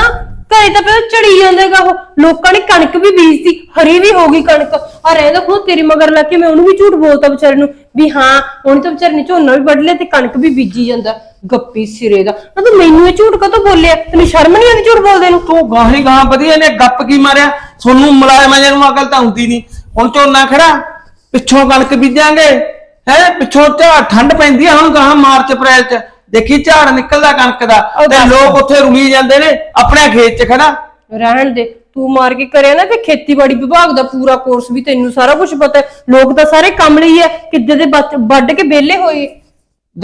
ਘਰੇ ਤਾਂ ਪਿਆ ਝੜੀ ਜਾਂਦਾਗਾ ਉਹ। ਲੋਕਾਂ ਨੇ ਕਣਕ ਵੀ ਬੀਜਤੀ, ਹਰੀ ਵੀ ਹੋ ਗਈ ਕਣਕ। ਆ ਰਹਿੰਦਾ ਖੁਦ ਤੇਰੀ ਮਗਰ ਲੱਗ ਕੇ, ਮੈਂ ਉਹਨੂੰ ਵੀ ਝੂਠ ਬੋਲਤਾ ਵਿਚਾਰੇ ਨੂੰ ਵੀ ਹਾਂ, ਉਹਨੇ ਤਾਂ ਵਿਚਾਰੇ ਨੇ ਝੋਨਾ ਵੀ ਵੱਢ ਲਿਆ ਤੇ ਕਣਕ ਵੀ ਬੀਜੀ ਜਾਂਦਾ, ਗੱਪੀ ਸਿਰੇ ਦਾ। ਨਾ ਤੂੰ ਮੈਨੂੰ ਇਹ ਝੂਠ ਕਦੋਂ ਬੋਲਿਆ? ਤੈਨੂੰ ਸ਼ਰਮ ਨਹੀਂ ਆਉਂਦੀ ਝੂਠ ਬੋਲਦੇ ਨੂੰ? ਤੂੰ ਗਾਹੀ ਗਾਹ ਵਧੀਆ ਨੇ, ਗੱਪ ਕੀ ਮਾਰਿਆ? ਤੁਹਾਨੂੰ ਮੁਲਾਇਮਾਂ ਨੂੰ ਅਕਲ ਤਾਂ ਹੁੰਦੀ ਨਹੀਂ। ਹੁਣ ਝੋਨਾ ਖੜਾ, ਪਿੱਛੋਂ ਕਣਕ ਬੀਜਾਂਗੇ, ਹੈ? ਪਿੱਛੋਂ ਝਾੜ ਠੰਡ ਪੈਂਦੀ ਆ, ਹੁਣ ਗਾਹ ਮਾਰਚ, ਅਪ੍ਰੈਲ ਚ। ਦੇਖੀ ਝਾੜ ਨਿਕਲਦਾ ਕਣਕ ਦਾ ਤੇ ਲੋਕ ਉੱਥੇ ਰੁਲੀ ਜਾਂਦੇ ਨੇ ਆਪਣੇ ਖੇਤ ਚ ਖੜਾ। ਰਹਿਣ ਦੇ ਤੂੰ ਮਾਰ ਕੇ ਕਰਿਆ ਨਾ ਕਿ ਖੇਤੀਬਾੜੀ ਵਿਭਾਗ ਦਾ ਪੂਰਾ ਕੋਰਸ ਵੀ ਤੈਨੂੰ ਸਾਰਾ ਕੁਝ ਪਤਾ ਹੈ। ਲੋਕ ਤਾਂ ਸਾਰੇ ਕੰਮ ਲਈ ਹੈ ਕਿੱਦੇ ਦੇ ਬੱਚ- ਵੱਢ ਕੇ ਵਿਹਲੇ ਹੋਏ।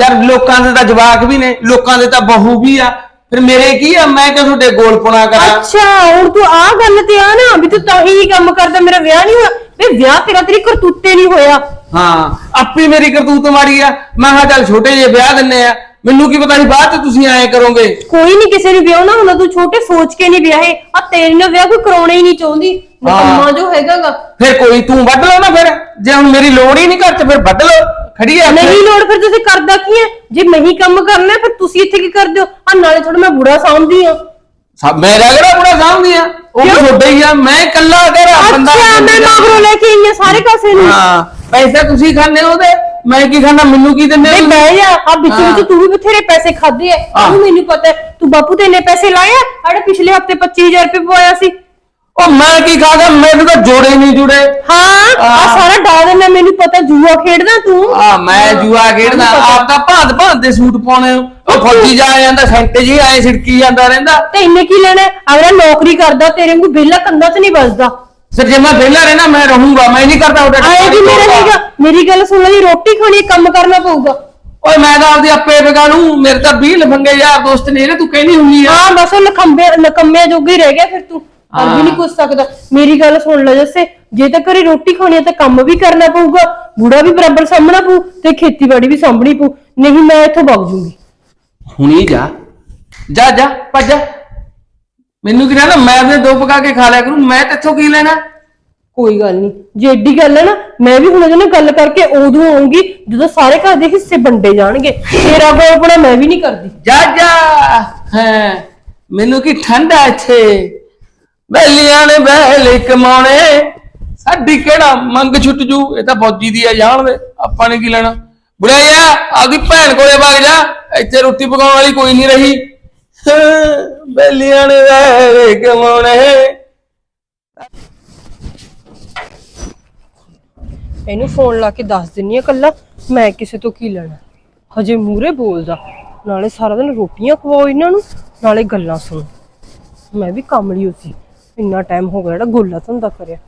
ਯਾਰ ਲੋਕਾਂ ਦੇ ਤਾਂ ਜਵਾਕ ਵੀ ਨੇ ਲੋਕਾਂ ਦੇ ਤਾਂ ਬਹੂ ਵੀ ਆ। ਫਿਰ ਮੇਰੇ ਕੀ ਆ? ਮੈਂ ਕਿ ਤੁਹਾਡੇ ਗੋਲ ਪੁਣਾ ਕਰਾਂ? ਅੱਛਾ ਹੁਣ ਤੂੰ ਆ ਗੱਲ ਤੇ ਆ ਨਾ ਵੀ ਤੂੰ ਤਾਂ ਹੀ ਕੰਮ ਕਰਦਾ ਮੇਰਾ ਵਿਆਹ ਨਹੀਂ ਹੋਇਆ। ਵੇ ਵਿਆਹ ਤੇਰਾ ਤੇਰੀ ਕਰਤੂਤੇ ਨਹੀਂ ਹੋਇਆ। ਹਾਂ ਆਪੀ ਮੇਰੀ ਕਰਤੂਤ ਮਾਰੀ ਆ। ਮੈਂ ਕਿਹਾ ਚੱਲ ਛੋਟੇ ਜਿਹੇ ਵਿਆਹ ਦਿੰਨੇ ਆ। ਮੈਨੂੰ ਕੀ ਪਤਾ ਸੀ ਬਾਅਦ ਚ ਤੁਸੀਂ ਐਂ ਕਰੋਗੇ। ਕੋਈ ਨਹੀਂ ਕਿਸੇ ਨੂੰ ਵਿਆਹਣਾ ਹੁੰਦਾ ਤੂੰ ਛੋਟੇ ਸੋਚ ਕੇ ਨਹੀਂ ਵਿਆਹੇ। ਆ ਤੇਰੇ ਨਾਲ ਵਿਆਹ ਕੋਈ ਕਰਾਉਣਾ ਹੀ ਨਹੀਂ ਚਾਹੁੰਦੀ। ਨਕੰਮਾ ਜੋ ਹੈਗਾਗਾ। ਫਿਰ ਕੋਈ ਤੂੰ ਵੱਢ ਲਓ ਨਾ ਫਿਰ। ਜੇ ਹੁਣ ਮੇਰੀ ਲੋੜ ਹੀ ਨਹੀਂ ਘਰ ਚ ਫਿਰ ਵੱਢ ਲਓ ਖੜੀ ਆ ਇੱਥੇ। ਨਹੀਂ ਲੋੜ ਫਿਰ ਤੁਸੀਂ ਕਰਦਾ ਕੀ ਹੈ ਜੇ ਮੈਂ ਹੀ ਕੰਮ ਕਰਨਾ ਹੈ, ਫਿਰ ਤੁਸੀਂ ਇੱਥੇ ਕੀ ਕਰਦੇ ਹੋ? ਆ ਨਾਲੇ ਥੋੜਾ ਮੈਂ ਬੁੜਾ ਸਾਂਭਦੀ ਆ ਸਭ ਮੈਂ ਕਿਹੜਾ ਬੁੜਾ ਸਾਹਮਣੇ ਆ ਉਹ ਵੀ ਛੋਟਾ ਹੀ ਆ। ਮੈਂ ਇਕੱਲਾ ਤੇਰਾ ਬੰਦਾ ਅੱਛਾ ਮੈਂ ਮਗਰੋਂ ਲੈ ਕੇ ਆਈ ਆ ਸਾਰੇ ਕਾਸੇ ਨੂੰ। ਹਾਂ। ਪੈਸੇ ਤੁਸੀਂ ਖਾਣੇ ਉਹਦੇ? ਮੈਂ ਕੀ ਖਾਣਾ ਮੈਨੂੰ ਕੀ ਦਿੰਦੇ ਨਹੀਂ? ਬਹਿ ਜਾ ਆ ਵਿੱਚ ਵਿੱਚ ਤੂੰ ਵੀ ਬਥੇਰੇ ਪੈਸੇ ਖਾਦੇ ਐ ਹਾਂ। ਉਹ ਮੈਨੂੰ ਪਤਾ ਹੈ, ਤੂੰ ਬਾਪੂ ਤੇ ਇੰਨੇ ਪੈਸੇ ਲਾਏ ਆ ਅੜੇ ਪਿਛਲੇ ਹਫ਼ਤੇ 25000 ਰੁਪਏ ਪਵਾਇਆ ਸੀ ਉਹ ਮੈਂ ਕੀ ਖਾਦਾ ਮੈਨੂੰ ਤਾਂ ਜੋੜੇ ਨਹੀਂ ਜੁੜੇ ਹਾਂ ਆ ਹਾਂ। ਸਾਰਾ ਡਾ ਦੇਣਾ ਮੈਨੂੰ ਪਤਾ ਜੂਆ ਖੇਡਦਾ ਤੂੰ ਆ ਮੈਂ ਜੂਆ ਖੇਡਦਾ ਆਪ ਤਾਂ ਭਾਂਤ ਭਾਂਤ ਦੇ ਸੂਟ ਪਾਉਣੇ ਹੋ। ਉਹ ਫੌਜੀ ਜਾ ਜਾਂਦਾ ਸੈਂਟੇ ਜੀ ਆਏ ਛਿੜਕੀ ਜਾਂਦਾ ਰਹਿੰਦਾ ਤੇ ਇੰਨੇ ਕੀ ਲੈਣਾ ਹੈ? ਅਗਲਾ ਨੌਕਰੀ ਕਰਦਾ ਤੇਰੇ ਨੂੰ ਵਿਹਲਾ ਕੰਦਾ 'ਚ ਨਹੀਂ ਵੱਜਦਾ ਫਿਰ ਜੇ ਮੈਂ ਵਿਹਲਾ ਰਹਿਣਾ ਮੈਂ ਰਹੂੰਗਾ। ਮੈਂ ਨਹੀਂ ਕਰਦਾ ਉਹਦਾ ਆਏ ਵੀ ਮੇਰਾ ਹੈਗਾ ਮੇਰੀ ਗੱਲ ਸੁਣ ਲਈ ਰੋਟੀ ਖਾਣੀ ਹੈ, ਕੰਮ ਕਰਨਾ ਪਊਗਾ। ਓਏ ਮੈਂ ਤਾਂ ਆਪਦੀ ਆਪੇ ਨੂੰ ਮੇਰੇ ਤਾਂ 20 ਲਫੰਗੇ ਯਾਰ ਦੋਸਤ ਨੇ ਨੇ ਤੂੰ ਕਹਿੰਦੀ ਹੁੰਨੀ ਆ। ਹਾਂ ਬਸ ਉਹ ਨਖੰਬੇ ਨਕੰਮਿਆਂ ਜੋਗੇ ਰਹਿ ਗਿਆ ਫਿਰ ਤੂੰ। ਕਰ ਵੀ ਨਹੀਂ ਕੁਝ ਸਕਦਾ। ਮੇਰੀ ਗੱਲ ਸੁਣ ਲੈ ਜੱਸੇ ਜੇ ਤਾਂ ਘਰੇ ਰੋਟੀ ਖਾਣੀ ਹੈ ਤਾਂ ਕੰਮ ਵੀ ਕਰਨਾ ਪਊਗਾ। ਬੁੜਾ ਵੀ ਬਰਾਬਰ ਸਾਹਮਣਾ ਪਊ ਤੇ ਖੇਤੀਬਾੜੀ ਵੀ ਸਾਂਭਣੀ ਪਊ। ਨਹੀਂ ਮੈਂ ਇੱਥੋਂ ਵਗ ਜੂੰਗੀ। ਹੁਣੀ ਜਾ। ਜਾ ਜਾ ਭੱਜ ਜਾ। ਮੈਨੂੰ ਕੀ ਨਾ ਮੈਂ ਆਪਣੇ ਦੋ ਪਕਾ ਕੇ ਖਾ ਲਿਆ ਕਰੂੰ ਮੈਂ ਤੇਥੋਂ ਕੀ ਲੈਣਾ? ਕੋਈ ਗੱਲ ਨਹੀਂ ਜੇ ਏਡੀ ਗੱਲ ਹੈ ਨਾ ਮੈਂ ਵੀ ਹੁਣ ਇਹਦੇ ਨਾਲ ਗੱਲ ਕਰਕੇ ਉਦੋਂ ਆਉਂਗੀ ਜਦੋਂ ਸਾਰੇ ਘਰ ਦੇ ਹਿੱਸੇ ਵੰਡੇ ਜਾਣਗੇ। ਤੇਰਾ ਗੋਲਪਣਾ ਮੈਂ ਵੀ ਨਹੀਂ ਕਰਦੀ। ਜਾ ਜਾ! ਹੈ ਮੈਨੂੰ ਕੀ ਠੰਡਾ ਇੱਥੇ? ਬੈਲੀਆਂ ਨੇ ਬੈਲੇ ਕਮਾਉਣੇ। ਸਾਡੀ ਕਿਹੜਾ ਮੰਗ ਛੁੱਟ ਜੂ? ਇਹ ਤਾਂ ਫੌਜੀ ਦੀ ਆ ਜਾਣ ਦੇ। ਆਪਾਂ ਨੇ ਕੀ ਲੈਣਾ? ਬੁੜਿਆ ਆਪਦੀ ਭੈਣ ਕੋਲੇ ਵਗ ਜਾ। ਇੱਥੇ ਰੋਟੀ ਪਕਾਉਣ ਵਾਲੀ ਕੋਈ ਨਹੀਂ ਰਹੀ। ਬੈਲੀਆਂ ਨੇ ਬੈਲੇ ਕਮਾਉਣੇ। ਇਹਨੂੰ ਫੋਨ ਲਾ ਕੇ ਦੱਸ ਦਿੰਨੀ ਆ ਕੱਲਾ, ਮੈਂ ਕਿਸੇ ਤੋਂ ਕੀ ਲੈਣਾ? ਹਜੇ ਮੂਰੇ ਬੋਲਦਾ। ਨਾਲੇ ਸਾਰਾ ਦਿਨ ਰੋਟੀਆਂ ਖਵਾਓ ਇਹਨਾਂ ਨੂੰ, ਨਾਲੇ ਗੱਲਾਂ ਸੁਣੋ। ਮੈਂ ਵੀ ਕੰਮ ਲਈ ਸੀ ਇੰਨਾ ਟਾਈਮ ਹੋ ਗਿਆ ਜਿਹੜਾ ਗੋਲਾ ਧੰਦਾ ਕਰਿਆ।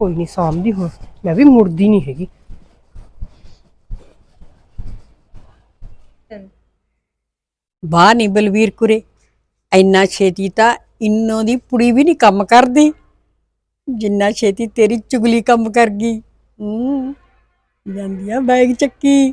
ਕੋਈ ਨਹੀਂ ਸਾਂਭਦੀ ਹੁਣ, ਮੈਂ ਵੀ ਮੁੜਦੀ ਨਹੀਂ ਹੈਗੀ। ਵਾਹ ਨਹੀਂ ਬਲਵੀਰ ਕੁਰੇ, ਇੰਨਾ ਛੇਤੀ ਤਾਂ ਇੰਨੋਂ ਦੀ ਪੁੜੀ ਵੀ ਨਹੀਂ ਕੰਮ ਕਰਦੀ। ਜਿੰਨਾ ਛੇਤੀ ਤੇਰੀ ਚੁਗਲੀ ਕੰਮ ਕਰ ਗਈ, ਹੂੰ ਜਾਂਦੀ ਆ ਬੈਗ ਚੱਕੀ।